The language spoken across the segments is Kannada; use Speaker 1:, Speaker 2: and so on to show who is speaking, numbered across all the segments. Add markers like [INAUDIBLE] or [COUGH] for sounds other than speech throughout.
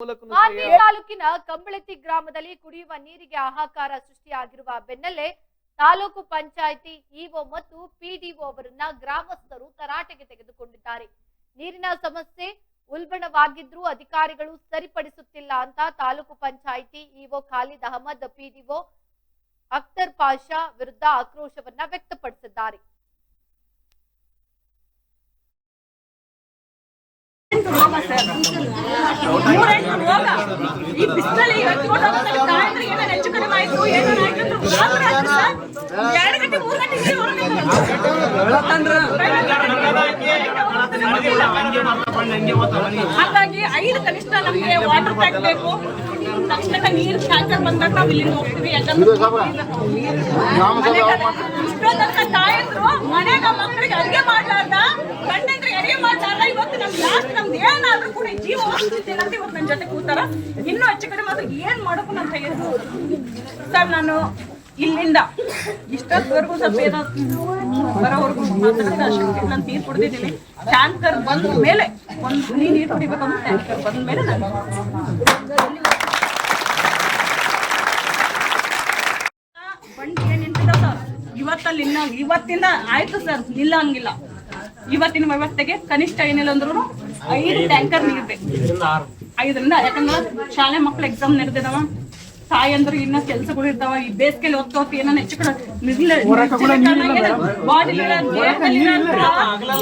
Speaker 1: ತಾಲೂಕಿನ ಕಂಬಳತಿ ಗ್ರಾಮದಲ್ಲಿ ಕುಡಿಯುವ ನೀರಿಗೆ ಹಾಹಾಕಾರ ಸೃಷ್ಟಿಯಾಗಿರುವ ಬೆನ್ನಲ್ಲೇ ತಾಲೂಕು ಪಂಚಾಯಿತಿ ಇಒ ಮತ್ತು ಪಿಡಿಒ ಅವರನ್ನ ಗ್ರಾಮಸ್ಥರು ತರಾಟೆಗೆ ತೆಗೆದುಕೊಂಡಿದ್ದಾರೆ. ನೀರಿನ ಸಮಸ್ಯೆ ಉಲ್ಬಣವಾಗಿದ್ರೂ ಅಧಿಕಾರಿಗಳು ಸರಿಪಡಿಸುತ್ತಿಲ್ಲ ಅಂತ ತಾಲೂಕು ಪಂಚಾಯಿತಿ ಇಒ ಖಾಲಿದ್ ಅಹಮದ್ ಪಿಡಿಒ ಅಖ್ತರ್ ಪಾಷಾ ವಿರುದ್ಧ ಆಕ್ರೋಶವನ್ನ ವ್ಯಕ್ತಪಡಿಸಿದ್ದಾರೆ.
Speaker 2: ಈ ಬಿಸಿಲಲ್ಲಿ ಎತ್ಕೊಂಡು ಹೋಗ್ತಾರೆ ತಾಯಂದ್ರೆ ಏನಾರು ಹೆಚ್ಚು ಕಡಿಮೆ ಆಯ್ತು ಏನಾರು ಆಯ್ತು ಅಂದ್ರೆ ಗಾಬರಿ ಆಯ್ತು ಸರ್. ಎರಡು ಗಂಟೆ ಮೂರು ಗಂಟೆ ನೀರು ಹಾಗಾಗಿ ಐದು ಕನಿಷ್ಠ ನಮಗೆ ವಾಟರ್ ಪ್ಯಾಕ್ ಬೇಕು ತಕ್ಷಣ ನೀರು ಟ್ಯಾಂಕರ್ ಬಂದಾಗ ನಾವು ಇಲ್ಲಿಂದ ಹೋಗ್ತೀವಿ ಯಾಕಂದ್ರೆ ತಾಯಂದ್ರು ಮನೆಗ ಮಕ್ಕಳಿಗೆ ಅಡಿಗೆ ಮಾಡ್ಲಾರ್ದ ಗಂಡಂದ್ರೆ ಅಡಿಗೆ ಮಾಡ್ಲಾರ್ದ ಇವತ್ತು ನಮ್ ಲಾಸ್ಟ್ ಕೂಡ ಜೀವ ಹೋಗ್ತಿದ್ದೇನೆ ಅಂತ ಇವತ್ತು ನನ್ನ ಜೊತೆ ಕೂತಾರ. ಇನ್ನೂ ಹೆಚ್ಚು ಕಡಿಮೆ ಆದ್ರೆ ಏನ್ ಮಾಡಬೇಕು ನನ್ನ ತೆಗೆದು ಸರ್, ನಾನು ಇಲ್ಲಿಂದ ಇಷ್ಟೊತ್ತವರೆಗೂ ಸ್ವಲ್ಪ ಏನೋ ಬರೋವರೆಗೂ ಮಾತಾಡಿದ್ರೆ ಅಷ್ಟಕ್ಕೆ ನಾನು ನೀರು ಕುಡ್ದಿದ್ದೀನಿ. ಟ್ಯಾಂಕರ್ ಬಂದ ಮೇಲೆ ಒಂದು ಹನಿ ನೀರು ಕುಡಿಬೇಕಂತ ಟ್ಯಾಂಕರ್ ಬಂದ ಮೇಲೆ ನಾನು ಬಂಡಿ ಏನ್ ನಿಂತಿದೆ ಸರ್. ಇವತ್ತಲ್ಲಿ ಇನ್ನ ಇವತ್ತಿಂದ ಆಯ್ತು ಸರ್. ನಿಲ್ಲಂಗಿಲ್ಲ. ಇವತ್ತಿನ ವ್ಯವಸ್ಥೆಗೆ ಕನಿಷ್ಠ ಏನಿಲ್ಲ ಅಂದ್ರೂ ಐದು ಟ್ಯಾಂಕರ್ ನೀರ್ ಬೇಕು ಐದರಿಂದ ಯಾಕಂದ್ರ ಶಾಲೆ ಮಕ್ಳು ಎಕ್ಸಾಮ್ ನಡೆದಿದವ. ತಾಯಿ ಅಂದ್ರೆ ಇನ್ನ ಕೆಲ್ಸಗಳು ಇರ್ತಾವ. ಈ ಬೇಸಿಗೆಲಿ ಹೊತ್ತು ಏನೋ ಹೆಚ್ಚು ಕಡೆ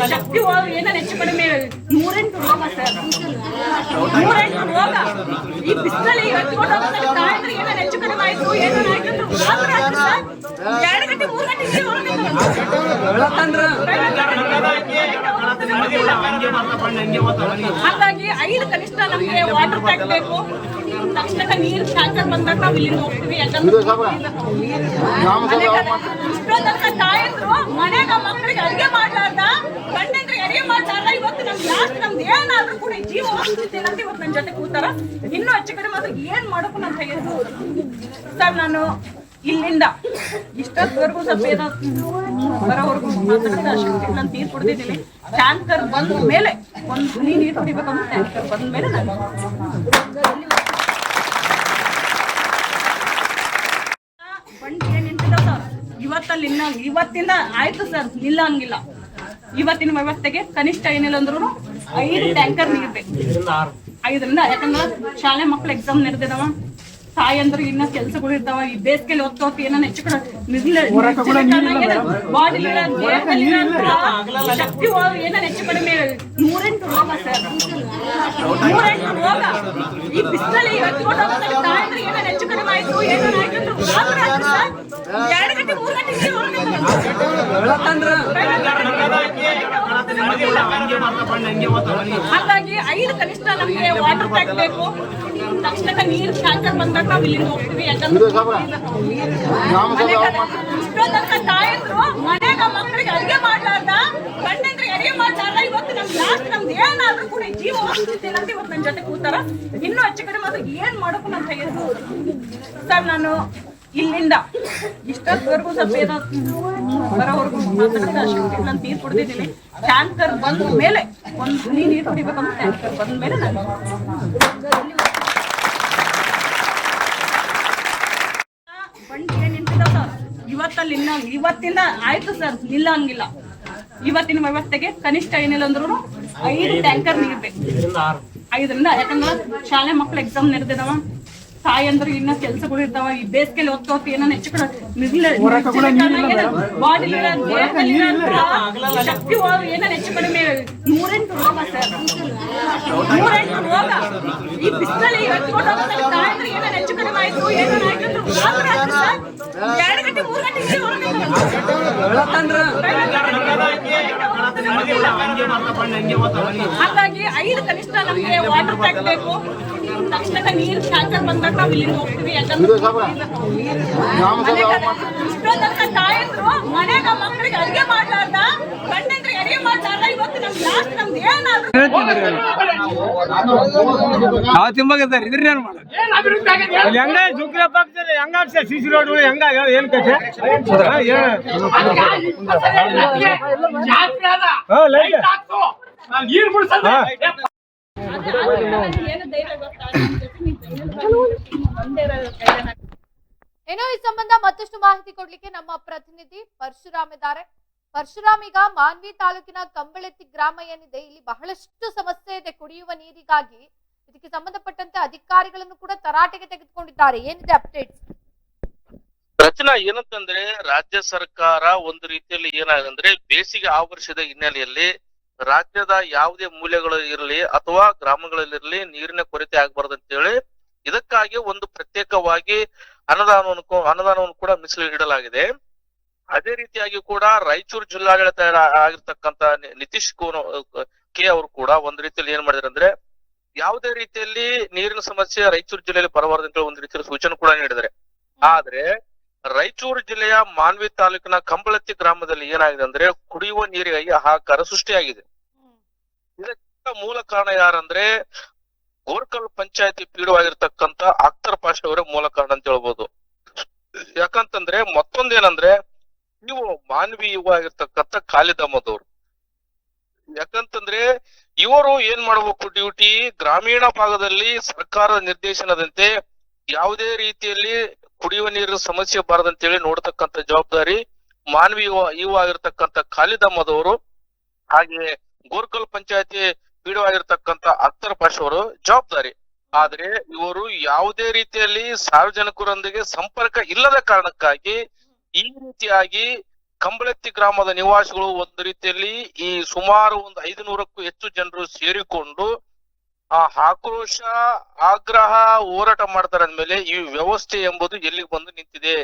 Speaker 2: ಶಕ್ತಿ ಏನೋ ಹೆಚ್ಚು ಕಡಿಮೆ ನೂರೆಂಟು ರೋಗ ಸರ್. ನೂರೆಂಟು ರೋಗ ಈ ಬಿಸಿಲಲ್ಲಿ ಹೋಗ್ತಾರೆ ತಾಯಂದ್ರೆ ಏನೋ ಹೆಚ್ಚು ಕಡಿಮೆ ಆಯ್ತು ಏನೋ ಆಯ್ತು ಹಾಗಾಗಿ ಐದು ಕನಿಷ್ಠ ನಮಗೆ ವಾಟರ್ ಟ್ಯಾಂಕ್ ಬೇಕು. ತಕ್ಷಣ ನೀರು ಟ್ಯಾಂಕರ್ ಬಂದಾಗ ನಾವು ಇಲ್ಲಿಂದ ಹೋಗ್ತೀವಿ ಯಾಕಂದ್ರೆ ಇಷ್ಟೊಂದಂತ ತಾಯಂದ್ರು ಮನೆಯಾಗ ಮಕ್ಕಳಿಗೆ ಅಡುಗೆ ಮಾಡ್ಲಾರ್ದ ಗಂಡಂದ್ರೆ ಅಡಿಗೆ ಮಾಡ್ಲಾರ್ದ ಇವತ್ತು ನಮ್ಗೆ ಲಾಸ್ಟ್ ನಮ್ದು ಏನಾದ್ರೂ ಕೂಡ ಜೀವ ಹೋಗ್ತಿದ್ದೇನೆ ಅಂತ ಇವತ್ತು ನನ್ನ ಜೊತೆ ಕೂತಾರ. ಇನ್ನೂ ಹೆಚ್ಚು ಕಡಿಮೆ ಏನು ಏನ್ ಮಾಡಬೇಕು ನನ್ನ ಕೈಯಲ್ಲಿ ಸರ್ ನಾನು ಇಲ್ಲಿಂದ ಇಷ್ಟೊತ್ತವರೆಗೂ ಸ್ವಲ್ಪ ಏನೋ ಬರೋವರೆಗೂ ಮಾತಾಡಿದ್ರೆ ಅಷ್ಟಕ್ಕೆ ನಾನು ನೀರು ಕುಡ್ದಿದ್ದೀನಿ. ಟ್ಯಾಂಕರ್ ಬಂದ ಮೇಲೆ ಒಂದು ಹನಿ ನೀರು ಕುಡಿಬೇಕಂದ್ರೆ ಟ್ಯಾಂಕರ್ ಬಂದ ಮೇಲೆ ನಾನು ಬಂಡಿ ಏನ್ ನಿಂತಿದೆ ಸರ್. ಇವತ್ತಲ್ಲಿ ಇನ್ನ ಇವತ್ತಿಂದ ಆಯ್ತು ಸರ್. ಇಲ್ಲ ಹಂಗಿಲ್ಲ. ಇವತ್ತಿನ ವ್ಯವಸ್ಥೆಗೆ ಕನಿಷ್ಠ ಏನಿಲ್ಲ ಅಂದ್ರೂ ಐದು ಟ್ಯಾಂಕರ್ ನೀರು ಬೇಕು. ಐದರಿಂದ ಯಾಕಂದ್ರೆ ಶಾಲೆ ಮಕ್ಕಳು ಎಕ್ಸಾಮ್ ನಡೆದಿದಾವ. ತಾಯಂದ್ರು ಇನ್ನ ಕೆಲ್ಸಗಳು ಇರ್ತಾವ ಈ ಬೇಸಿಗೆಲಿ ಹೊತ್ತು ಹೊತ್ತು ಏನೋ ಹೆಚ್ಚು ಕಡೆ ಶಕ್ತಿ ಏನೋ ಹೆಚ್ಚು ಕಡಿಮೆ ನೂರೆಂಟು ರೋಗ ಸರ್. ನೂರೆಂಟು ರೋಗ. ಈ ಬಿಸಿಲಲ್ಲಿ ತಾಯಂದ್ರೆ ಏನೋ ಹೆಚ್ಚು ಕಡಿಮೆ ಆಯ್ತು ಏನೋ ಆಯ್ತು ಹಾಗಾಗಿ ಐದು ಕನಿಷ್ಠ ನಮಗೆ ವಾಟರ್ ಟ್ಯಾಂಕ್ ಬೇಕು. ತಕ್ಷಣ ನೀರು ಟ್ಯಾಂಕರ್ ಬಂದಾಗ ನಾವು ಇಲ್ಲಿಂದ ಹೋಗ್ತೀವಿ ಯಾಕಂದ್ರೆ ತಾಯಂದ್ರು ಮನೆಯಾಗ ಮಕ್ಕಳಿಗೆ ಅಡುಗೆ ಮಾಡ್ಲಾರ್ದ ಗಂಡಂದ್ರೆ ಅಡುಗೆ ಮಾಡ್ಲಾರ್ದ ಇವತ್ತು ನಮ್ಗೆ ಲಾಸ್ಟ್ ನಮ್ದು ಏನಾದ್ರೂ ಕೂಡ ಜೀವ ಹೋಗ್ತಿದ್ದೇನೆ ಅಂತ ಇವತ್ತು ನನ್ನ ಜೊತೆ ಕೂತಾರ. ಇನ್ನೂ ಹೆಚ್ಚು ಕಡಿಮೆ ಅದು ಏನ್ ಮಾಡಬೇಕು ನನ್ನ ಕೈಯಲ್ಲಿ ಸರ್ ನಾನು ಇಲ್ಲಿಂದ ಇಷ್ಟೊತ್ತವರೆಗೂ ಸ್ವಲ್ಪ ಏನೋ ಬರೋವರೆಗೂ ಮಾತಾಡಿದ ನಾನು ನೀರು ಕುಡ್ದಿದ್ದೀನಿ. ಟ್ಯಾಂಕರ್ ಬಂದ ಮೇಲೆ ಒಂದು ಹನಿ ನೀರು ಕುಡಿಬೇಕಂತ ಟ್ಯಾಂಕರ್ ಬಂದ ಮೇಲೆ ನಾನು ಬಂಡಿ ಏನ್ ಸರ್. ಇವತ್ತಲ್ಲಿ ಇನ್ನ ಇವತ್ತಿಂದ ಆಯ್ತು ಸರ್. ಇಲ್ಲ ಹಂಗಿಲ್ಲ ಇವತ್ತಿನ ವ್ಯವಸ್ಥೆಗೆ ಕನಿಷ್ಠ ಏನಿಲ್ಲ ಅಂದ್ರೂ ಐದು ಟ್ಯಾಂಕರ್ ನೀರು ಬೇಕು. ಐದರಿಂದ ಯಾಕಂದ್ರೆ ಶಾಲೆ ಮಕ್ಕಳು ಎಕ್ಸಾಮ್ ನಡೆದಿದಾವ. ತಾಯಂದ್ರು ಇನ್ನ ಕೆಲ್ಸಗಳು ಇರ್ತಾವ ಈ ಬೇಸಿಗೆಲಿ ಹೊತ್ತು ಹೊತ್ತು ಏನೋ ಹೆಚ್ಚು ಕಡೆ ಶಕ್ತಿ ಏನೋ? ಹೆಚ್ಚು ಕಡಿಮೆ ನೂರೆಂಟು ರೋಗ ಸರ್. ನೂರೆಂಟು ರೋಗ. ಈ ಬಿಸಿಲಲ್ಲಿ ಎತ್ಕೊಂಡು ಏನೋ ಹೆಚ್ಚು ಕಡಿಮೆ ಆಯ್ತು ಏನೋ ಎರಡು ಗಂಟೆ ಮೂರು ಗಂಟೆ ಹಾಗಾಗಿ ಐದು ಕನಿಷ್ಠ ನಮ್ಗೆ ವಾಟರ್ ಟ್ಯಾಂಕ್ ಬೇಕು. ತಕ್ಷಣ ನೀರು ಟ್ಯಾಂಕರ್ ಬಂದಾಗ ನಾವು ಇಲ್ಲಿಂದ ಹೋಗ್ತೀವಿ ಯಾಕಂದ್ರೆ ತಾಯಂದ್ರು ಮನೆಗ ಮಕ್ಕಳಿಗೆ ಅಡುಗೆ ಮಾಡ್ಲಾರ್ದ ಗಂಡಂದ್ರೆ ಅಡುಗೆ ಮಾಡ್ಲಾರ್ದ ಇವತ್ತು ನಮ್ ಲಾಸ್ಟ್ ನಮ್ದು ಏನಾದ್ರೂ
Speaker 3: ನಾವು ತಿಂಬಾಗದ ಇದ್ರಿ ಏನ್ ಅಲ್ಲಿ ಹೆಂಗ ಸುಗ್ರಪ್ಪ ಆಗ್ತದೆ ಹೆಂಗ ಸಿ ಸಿ ರೋಡ್ ಹೆಂಗ ಹೇಳು, ಏನ್ ಕತೆ ಹಾ, ಲೈಟ್. ನೀರ್
Speaker 2: ಏನು
Speaker 1: ಏನೋ ಈ ಸಂಬಂಧ ಮತ್ತಷ್ಟು ಮಾಹಿತಿ ಕೊಡ್ಲಿಕ್ಕೆ ನಮ್ಮ ಪ್ರತಿನಿಧಿ ಪರಶುರಾಮ್ ಇದ್ದಾರೆ. ಪರಶುರಾಮ್, ಈಗ ಮಾನ್ವಿ ತಾಲೂಕಿನ ಕಂಬಳೆತ್ತಿ ಗ್ರಾಮ ಏನಿದೆ, ಇಲ್ಲಿ ಬಹಳಷ್ಟು ಸಮಸ್ಯೆ ಇದೆ. ಕುಡಿಯುವ ನೀರಿಗಾಗಿ ಇದಕ್ಕೆ ಸಂಬಂಧಪಟ್ಟಂತೆ ಅಧಿಕಾರಿಗಳನ್ನು ಕೂಡ ತರಾಟೆಗೆ ತೆಗೆದುಕೊಂಡಿದ್ದಾರೆ. ಏನಿದೆ ಅಪ್ಡೇಟ್ಸ್
Speaker 4: ರಚನಾ ಏನಂತಂದ್ರೆ, ರಾಜ್ಯ ಸರ್ಕಾರ ಒಂದು ರೀತಿಯಲ್ಲಿ ಏನಾಗಂದ್ರೆ ಬೇಸಿಗೆ ಆವರಿಸಿದ ಹಿನ್ನೆಲೆಯಲ್ಲಿ ರಾಜ್ಯದ ಯಾವುದೇ ಮೂಲೆಗಳು ಇರಲಿ ಅಥವಾ ಗ್ರಾಮಗಳಲ್ಲಿರಲಿ ನೀರಿನ ಕೊರತೆ ಆಗ್ಬಾರ್ದು ಅಂತೇಳಿ ಇದಕ್ಕಾಗಿ ಒಂದು ಪ್ರತ್ಯೇಕವಾಗಿ ಅನುದಾನವನ್ನು ಅನುದಾನವನ್ನು ಕೂಡ ಮೀಸಲಿಡಲಾಗಿದೆ ಅದೇ ರೀತಿಯಾಗಿ ಕೂಡ ರಾಯಚೂರು ಜಿಲ್ಲಾಡಳಿತ ಆಗಿರ್ತಕ್ಕಂತ ನಿತೀಶ್ ಕುಮಾರ್ ಕೆ ಅವರು ಕೂಡ ಒಂದು ರೀತಿಯಲ್ಲಿ ಏನ್ ಮಾಡಿದ್ರು ಅಂದ್ರೆ ಯಾವುದೇ ರೀತಿಯಲ್ಲಿ ನೀರಿನ ಸಮಸ್ಯೆ ರಾಯಚೂರು ಜಿಲ್ಲೆಯಲ್ಲಿ ಬರಬಾರದು ಅಂತ ಹೇಳಿ ಒಂದು ರೀತಿಯಲ್ಲಿ ಸೂಚನೆ ಕೂಡ ನೀಡಿದ್ದಾರೆ. ಆದ್ರೆ ರಾಯಚೂರು ಜಿಲ್ಲೆಯ ಮಾನ್ವಿ ತಾಲೂಕಿನ ಕಂಬಳತ್ತಿ ಗ್ರಾಮದಲ್ಲಿ ಏನಾಗಿದೆ ಅಂದ್ರೆ ಕುಡಿಯುವ ನೀರಿಗಾಗಿ ಹಾಹಾಕಾರ ಸೃಷ್ಟಿಯಾಗಿದೆ. ಇದಕ್ಕೆ ಮೂಲ ಕಾರಣ ಯಾರಂದ್ರೆ ಗೋರ್ಕಲ್ ಪಂಚಾಯತಿ ಪೀಡವಾಗಿರ್ತಕ್ಕಂತ ಅಖ್ತರ್ ಪಾಷ ಅವರ ಮೂಲ ಕಾರಣ ಅಂತ ಹೇಳ್ಬೋದು. ಯಾಕಂತಂದ್ರೆ ಮತ್ತೊಂದೇನಂದ್ರೆ ನೀವು ಮಾನ್ವಿ ಯುವ ಆಗಿರ್ತಕ್ಕಂತ ಖಾಲಿದ್ ಅಹಮದ್ ಅವರು ಯಾಕಂತಂದ್ರೆ ಇವರು ಏನ್ ಮಾಡ್ಬೇಕು ಡ್ಯೂಟಿ? ಗ್ರಾಮೀಣ ಭಾಗದಲ್ಲಿ ಸರ್ಕಾರದ ನಿರ್ದೇಶನದಂತೆ ಯಾವುದೇ ರೀತಿಯಲ್ಲಿ ಕುಡಿಯುವ ನೀರಿನ ಸಮಸ್ಯೆ ಬಾರದಂತೇಳಿ ನೋಡತಕ್ಕಂತ ಜವಾಬ್ದಾರಿ ಮಾನವೀಯ ಯುವ ಆಗಿರ್ತಕ್ಕಂಥ ಆಗಿರ್ತಕ್ಕಂತ ಖಾಲಿದ್ ಹಾಗೆ ಗೋರ್ಕಲ್ ಪಂಚಾಯತಿ ಪಾಷ್ ಅವರು ಜವಾಬ್ದಾರಿ. ಆದ್ರೆ ಇವರು ಯಾವುದೇ ರೀತಿಯಲ್ಲಿ ಸಾರ್ವಜನಿಕರೊಂದಿಗೆ ಸಂಪರ್ಕ ಇಲ್ಲದ ಕಾರಣಕ್ಕಾಗಿ ಈ ರೀತಿಯಾಗಿ ಕಂಬಳತ್ತಿ ಗ್ರಾಮದ ನಿವಾಸಿಗಳು ಒಂದು ರೀತಿಯಲ್ಲಿ ಈ ಸುಮಾರು ಒಂದು ಐದು ನೂರಕ್ಕೂ ಹೆಚ್ಚು ಜನರು ಸೇರಿಕೊಂಡು ಆ ಆಕ್ರೋಶ, ಆಗ್ರಹ, ಹೋರಾಟ ಮಾಡ್ತಾರೆ ಅಂದ್ಮೇಲೆ ಈ ವ್ಯವಸ್ಥೆ ಎಂಬುದು ಎಲ್ಲಿಗೆ ಬಂದು ನಿಂತಿದೆ?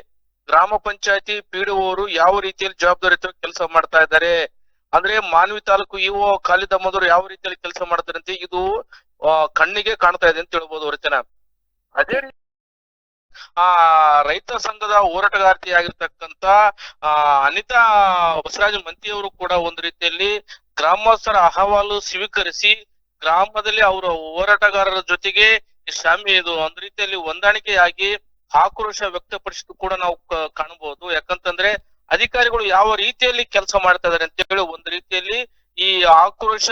Speaker 4: ಗ್ರಾಮ ಪಂಚಾಯತಿ ಪಿಡಿಒರು ಯಾವ ರೀತಿಯಲ್ಲಿ ಜವಾಬ್ದಾರಿ ಕೆಲಸ ಮಾಡ್ತಾ ಇದ್ದಾರೆ? ಅಂದ್ರೆ ಮಾನ್ವಿ ತಾಲೂಕು ಇಒ ಖಾಲಿದ್ ಯಾವ ರೀತಿಯಲ್ಲಿ ಕೆಲಸ ಮಾಡ್ತಾರೆ ಅಂತ ಇದು ಕಣ್ಣಿಗೆ ಕಾಣ್ತಾ ಇದೆ ಅಂತ ಹೇಳ್ಬೋದು ರಚನಾ ಅದೇ ಆ, ರೈತ ಸಂಘದ ಹೋರಾಟಗಾರ್ತಿ ಆಗಿರ್ತಕ್ಕಂತ ಆ, ಅನಿತಾ ಬಸವರಾಜ ಮಂತಿಯವರು ಕೂಡ ಒಂದು ರೀತಿಯಲ್ಲಿ ಗ್ರಾಮಸ್ಥರ ಅಹವಾಲು ಸ್ವೀಕರಿಸಿ ಗ್ರಾಮದಲ್ಲಿ ಅವರ ಹೋರಾಟಗಾರರ ಜೊತೆಗೆ ಶಾಮಿ ಇದು ಒಂದ್ ರೀತಿಯಲ್ಲಿ ಹೊಂದಾಣಿಕೆಯಾಗಿ ಆಕ್ರೋಶ ವ್ಯಕ್ತಪಡಿಸಿದ್ದು ಕೂಡ ನಾವು ಕಾಣಬಹುದು. ಯಾಕಂತಂದ್ರೆ ಅಧಿಕಾರಿಗಳು ಯಾವ ರೀತಿಯಲ್ಲಿ ಕೆಲಸ ಮಾಡ್ತಾ ಇದಾರೆ ಅಂತ ಹೇಳಿ ಒಂದ್ ರೀತಿಯಲ್ಲಿ ಈ ಆಕ್ರೋಶ,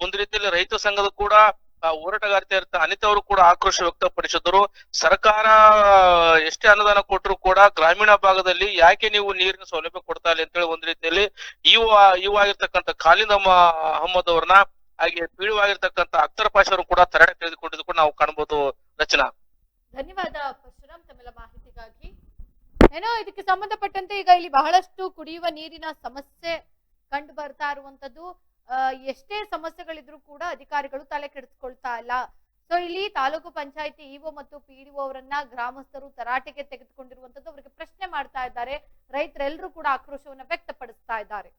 Speaker 4: ಒಂದ್ ರೀತಿಯಲ್ಲಿ ರೈತ ಸಂಘದ ಕೂಡ ಹೋರಾಟಗಾರ್ತಿ ಇರ್ತ ಅನಿತಾ ಅವರು ಕೂಡ ಆಕ್ರೋಶ ವ್ಯಕ್ತಪಡಿಸಿದ್ರು ಸರ್ಕಾರ, ಎಷ್ಟೇ ಅನುದಾನ ಕೊಟ್ಟರು ಕೂಡ ಗ್ರಾಮೀಣ ಭಾಗದಲ್ಲಿ ಯಾಕೆ ನೀವು ನೀರಿನ ಸೌಲಭ್ಯ ಕೊಡ್ತಾ ಇಲ್ಲ ಅಂತೇಳಿ ಒಂದ್ ರೀತಿಯಲ್ಲಿ ಇವ ಇವಾಗಿರ್ತಕ್ಕಂಥ ಖಾಲಿದ್ ಅಹಮ್ಮದ್ ಅವ್ರನ್ನ ಹಾಗೆ ಪೀಳುವಾಗಿರ್ತಕ್ಕಂಥ ಅಕ್ತರ ಪಾಶರು ಕೂಡ ತರಡೆ ತೆಗೆದುಕೊಂಡಿದ್ದು ಕೂಡ ನಾವು ಕಾಣಬಹುದು ರಚನಾ.
Speaker 1: ಧನ್ಯವಾದ ಪರಶುರಾಮ್ ತಮ್ಮೆಲ್ಲ ಮಾಹಿತಿಗಾಗಿ. ಏನೋ ಇದಕ್ಕೆ ಸಂಬಂಧಪಟ್ಟಂತೆ ಈಗ ಇಲ್ಲಿ ಬಹಳಷ್ಟು ಕುಡಿಯುವ ನೀರಿನ ಸಮಸ್ಯೆ ಕಂಡು ಬರ್ತಾ ಇರುವಂತದ್ದು ಎಷ್ಟೇ ಸಮಸ್ಯೆಗಳಿದ್ರು ಕೂಡ ಅಧಿಕಾರಿಗಳು ತಲೆ ಕೆಡಿಸ್ಕೊಳ್ತಾ ಇಲ್ಲ. ಸೊ ಇಲ್ಲಿ ತಾಲೂಕು ಪಂಚಾಯತಿ ಇಒ ಮತ್ತು ಪಿಡಿಒ ಅವರನ್ನ ಗ್ರಾಮಸ್ಥರು ತರಾಟೆಗೆ ತೆಗೆದುಕೊಂಡಿರುವಂತದ್ದು ಅವರಿಗೆ ಪ್ರಶ್ನೆ ಮಾಡ್ತಾ ಇದ್ದಾರೆ. ರೈತರೆಲ್ಲರೂ ಕೂಡ ಆಕ್ರೋಶವನ್ನ ವ್ಯಕ್ತಪಡಿಸ್ತಾ ಇದ್ದಾರೆ.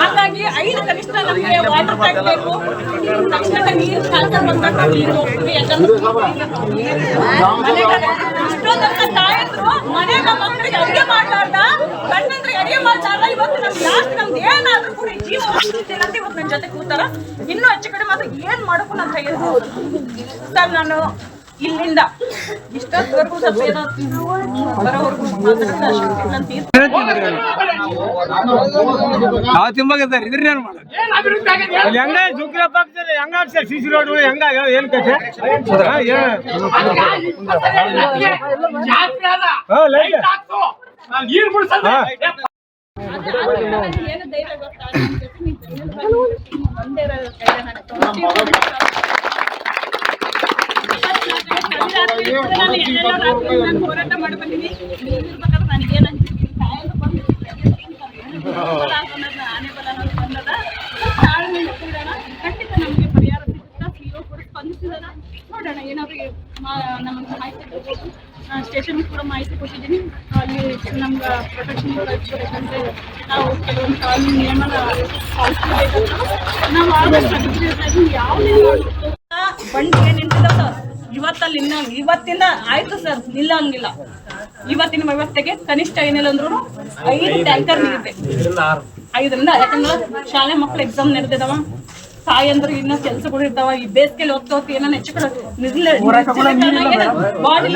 Speaker 2: ಹಾಗಾಗಿ ಐದು ಕನಿಷ್ಠ ನಮಗೆ ವಾಟರ್ ಟ್ಯಾಂಕ್ ಬೇಕು. ತಕ್ಷಣ ನೀರು ಶಾಖ ಬಂದಾಗ ನೀರು ಮನೆಗೆ ಇಷ್ಟೊಂದಂತ ತಾಯಂದ್ರು ಮನೆಗ ಮಕ್ಕಳಿಗೆ ಅಡುಗೆ ಮಾಡ್ಲಾರ್ದ ಅಡಿಗೆ ಮಾಡ್ಲಾರ್ದ, ಇವತ್ತು ನಮ್ಗೆ ಲಾಸ್ಟ್ ನಮ್ದು ಏನಾದ್ರೂ ಅಂತ ಇವತ್ತು ನನ್ನ ಜೊತೆ ಕೂತಾರ. ಇನ್ನೂ ಹೆಚ್ಚು ಕಡೆ ಮಾತ್ರ ಏನ್ ಮಾಡಕ್ಕೂ ನನ್ನ ಕೈ ಸರ್, ನಾನು ಇಲ್ಲಿಂದ ಇಷ್ಟೊತ್ತವರೆಗೂ ಸ್ವಲ್ಪ ಏನೋ ಬರೋವರೆಗೂ
Speaker 3: ಇದ್ರಿ ಏನ್ ಮಾಡೋದು ಅಲ್ಲಿ ಹೆಂಗ ಶುಕ್ರ ಪಕ್ಷದಲ್ಲಿ ಹೆಂಗ ಸರ್ ಸಿ ಸಿ ರೋಡ್ ಹೆಂಗ? ಏನ್ ಕತೆ ಹಾ, ಏನ್?
Speaker 2: ಧೈರ್ಯ ಗೊತ್ತಾ? ಒಂದೇ ರ- ಕೈಯಲ್ಲಿ ನಾನು ತಗೊಂಡು ನಾನು ಎಲ್ಲೆಲ್ಲೋ ರಾತ್ರಿ ನಾನು ಹೋರಾಟ ಮಾಡಿ ಬಂದೀನಿ. ಇರ್ಬೇಕಾದ್ರೆ ನನಗೆ ಏನ್ ಅನ್ಸಿತ್ತು? ಕಾಯಲು ಬಂದು ಆನೆ ಬಲ ಬಂದದ. ತಾಳ್ಮೆ. ಖಂಡಿತ ನಮಗೆ ಪರಿಹಾರ ಕೂಡ ಸ್ಪಂದಿಸಿದಾರ ನೋಡೋಣ ಏನಾದ್ರು ನಮ್ಗೆ ಮಾಹಿತಿ ಸ್ಟೇಷನ್ ಕೂಡ ಮಾಹಿತಿ ಕೊಟ್ಟಿದ್ದೀನಿ ಅಲ್ಲಿ ನಮ್ಗೆ ಪ್ರೊಟೆಕ್ಷನ್ ಕಳಿಸ್ಬೇಕಂದ್ರೆ ನಾವು ಕೆಲವೊಂದು ನಾವು ಆದಷ್ಟು ಅಧಿಕೃತವಾಗಿ ಯಾವುದೇ ಬಂಡಿಗೆ ನಿಂತಿದ್ದ ಸರ್ ಇವತ್ತಲ್ಲಿ ಇನ್ನ ಇವತ್ತಿಂದ ಆಯ್ತು ಸರ್ ನಿಲ್ಲಂಗಿಲ್ಲ ಇವತ್ತಿನ ವ್ಯವಸ್ಥೆಗೆ ಕನಿಷ್ಠ ಏನಿಲ್ಲ ಅಂದ್ರೂ ಐದು ಟ್ಯಾಂಕರ್ ನೀರಿದೆ. ಐದರಿಂದ ಯಾಕಂದ್ರೆ ಶಾಲೆ ಮಕ್ಳು ಎಕ್ಸಾಮ್ ನಡೆದಿದಾವ ಅಂದ್ರೆ ಇನ್ನೂ ಕೆಲ್ಸಗಳು ಇರ್ತಾವ ಈ ಬೇಸಿಗೆಲಿ ಹೊತ್ತು ಹೊತ್ತು ಏನೋ ಹೆಚ್ಚು ಕಡೆ ಬಾಡಿ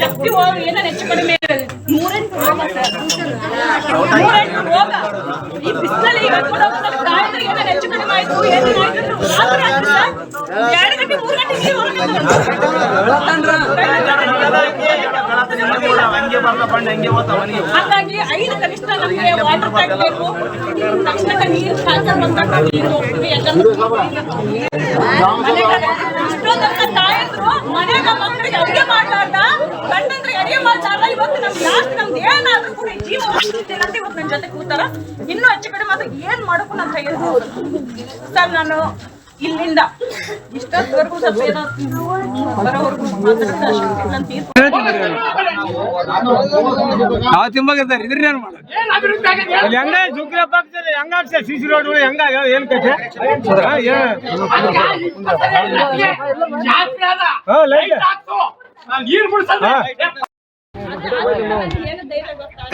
Speaker 2: ಶಕ್ತಿ ಏನೋ ಹೆಚ್ಚು ಕಡಿಮೆ ನೂರೆಂಟು ರೋಗ ಸರ್. ನೂರೆಂಟು ರೋಗ ಈ ಬಿಸಿಲಲ್ಲಿ ಇವತ್ತು ತಾಯಂದ್ರೆ ಏನೋ ಹೆಚ್ಚು ಕಡಿಮೆ ಆಯ್ತು ಏನೋ ಆಯ್ತು ರಾತ್ರಿ ಆಯ್ತು ಸರ್. ಎರಡು ಗಂಟೆ, ಮೂರು ಗಂಟೆ ನೀರು ಹಾಗಾಗಿ ಐದು ಕನಿಷ್ಠ ನಮಗೆ ವಾಟರ್ ಟ್ಯಾಂಕ್ ಬೇಕು. ತಕ್ಷಣ ನೀರು ಟ್ಯಾಂಕರ್ ಬಂದಾಗ ನೀರು ಹೋಗ್ತೀವಿ ಯಾಕಂದ್ರೆ ಇಷ್ಟೊಂದಂತ ತಾಯಂದ್ರು ಮನೆಗ ಮಕ್ಕಳಿಗೆ ಅಡುಗೆ ಮಾಡ್ಲಾರ್ದ ಗಂಡಂದ್ರೆ ಅಡಿಗೆ ಮಾಡ್ಲಾರ್ದ ಇವತ್ತು ನಮ್ಗೆ ಲಾಸ್ಟ್ ನಮ್ದು ಏನಾದ್ರೂ ಕೂಡ ಜೀವ ಇವತ್ತು ನನ್ನ ಜೊತೆ ಕೂತಾರ. ಇನ್ನೂ ಹೆಚ್ಚು ಕಡೆ ಮಾತ್ರ ಏನ್ ಮಾಡಬೇಕು ನಾನು ಹೇಳ್ಬೋದು ಸರ್, ನಾನು ಇಲ್ಲಿಂದ ಇಷ್ಟೊತ್ತವರೆಗೂ ಸ್ವಲ್ಪ ಏನೋ ಬರೋವರೆಗೂ ಮಾತಾಡ್ತಾ ಅಷ್ಟೇ ನಾನು ತೀರ್ಪು
Speaker 3: ನಾವು ತಿಂಬಾಗದಾರ ಇದ್ರಿ ಏನ್ ಮಾಡೋದು ಅಲ್ಲಿ ಹೆಂಗ ಶುಕ್ರ ಆಗ್ತದೆ ಹೆಂಗ ಆಗ್ತದೆ ಸಿ ಸಿ ರೋಡ್ ಹೆಂಗ? ಏನ್ ಕತೆ ಲೈಟ್. ಹಾ.
Speaker 2: ಏನು ಧೈರ್ಯ ಗೊತ್ತಾ?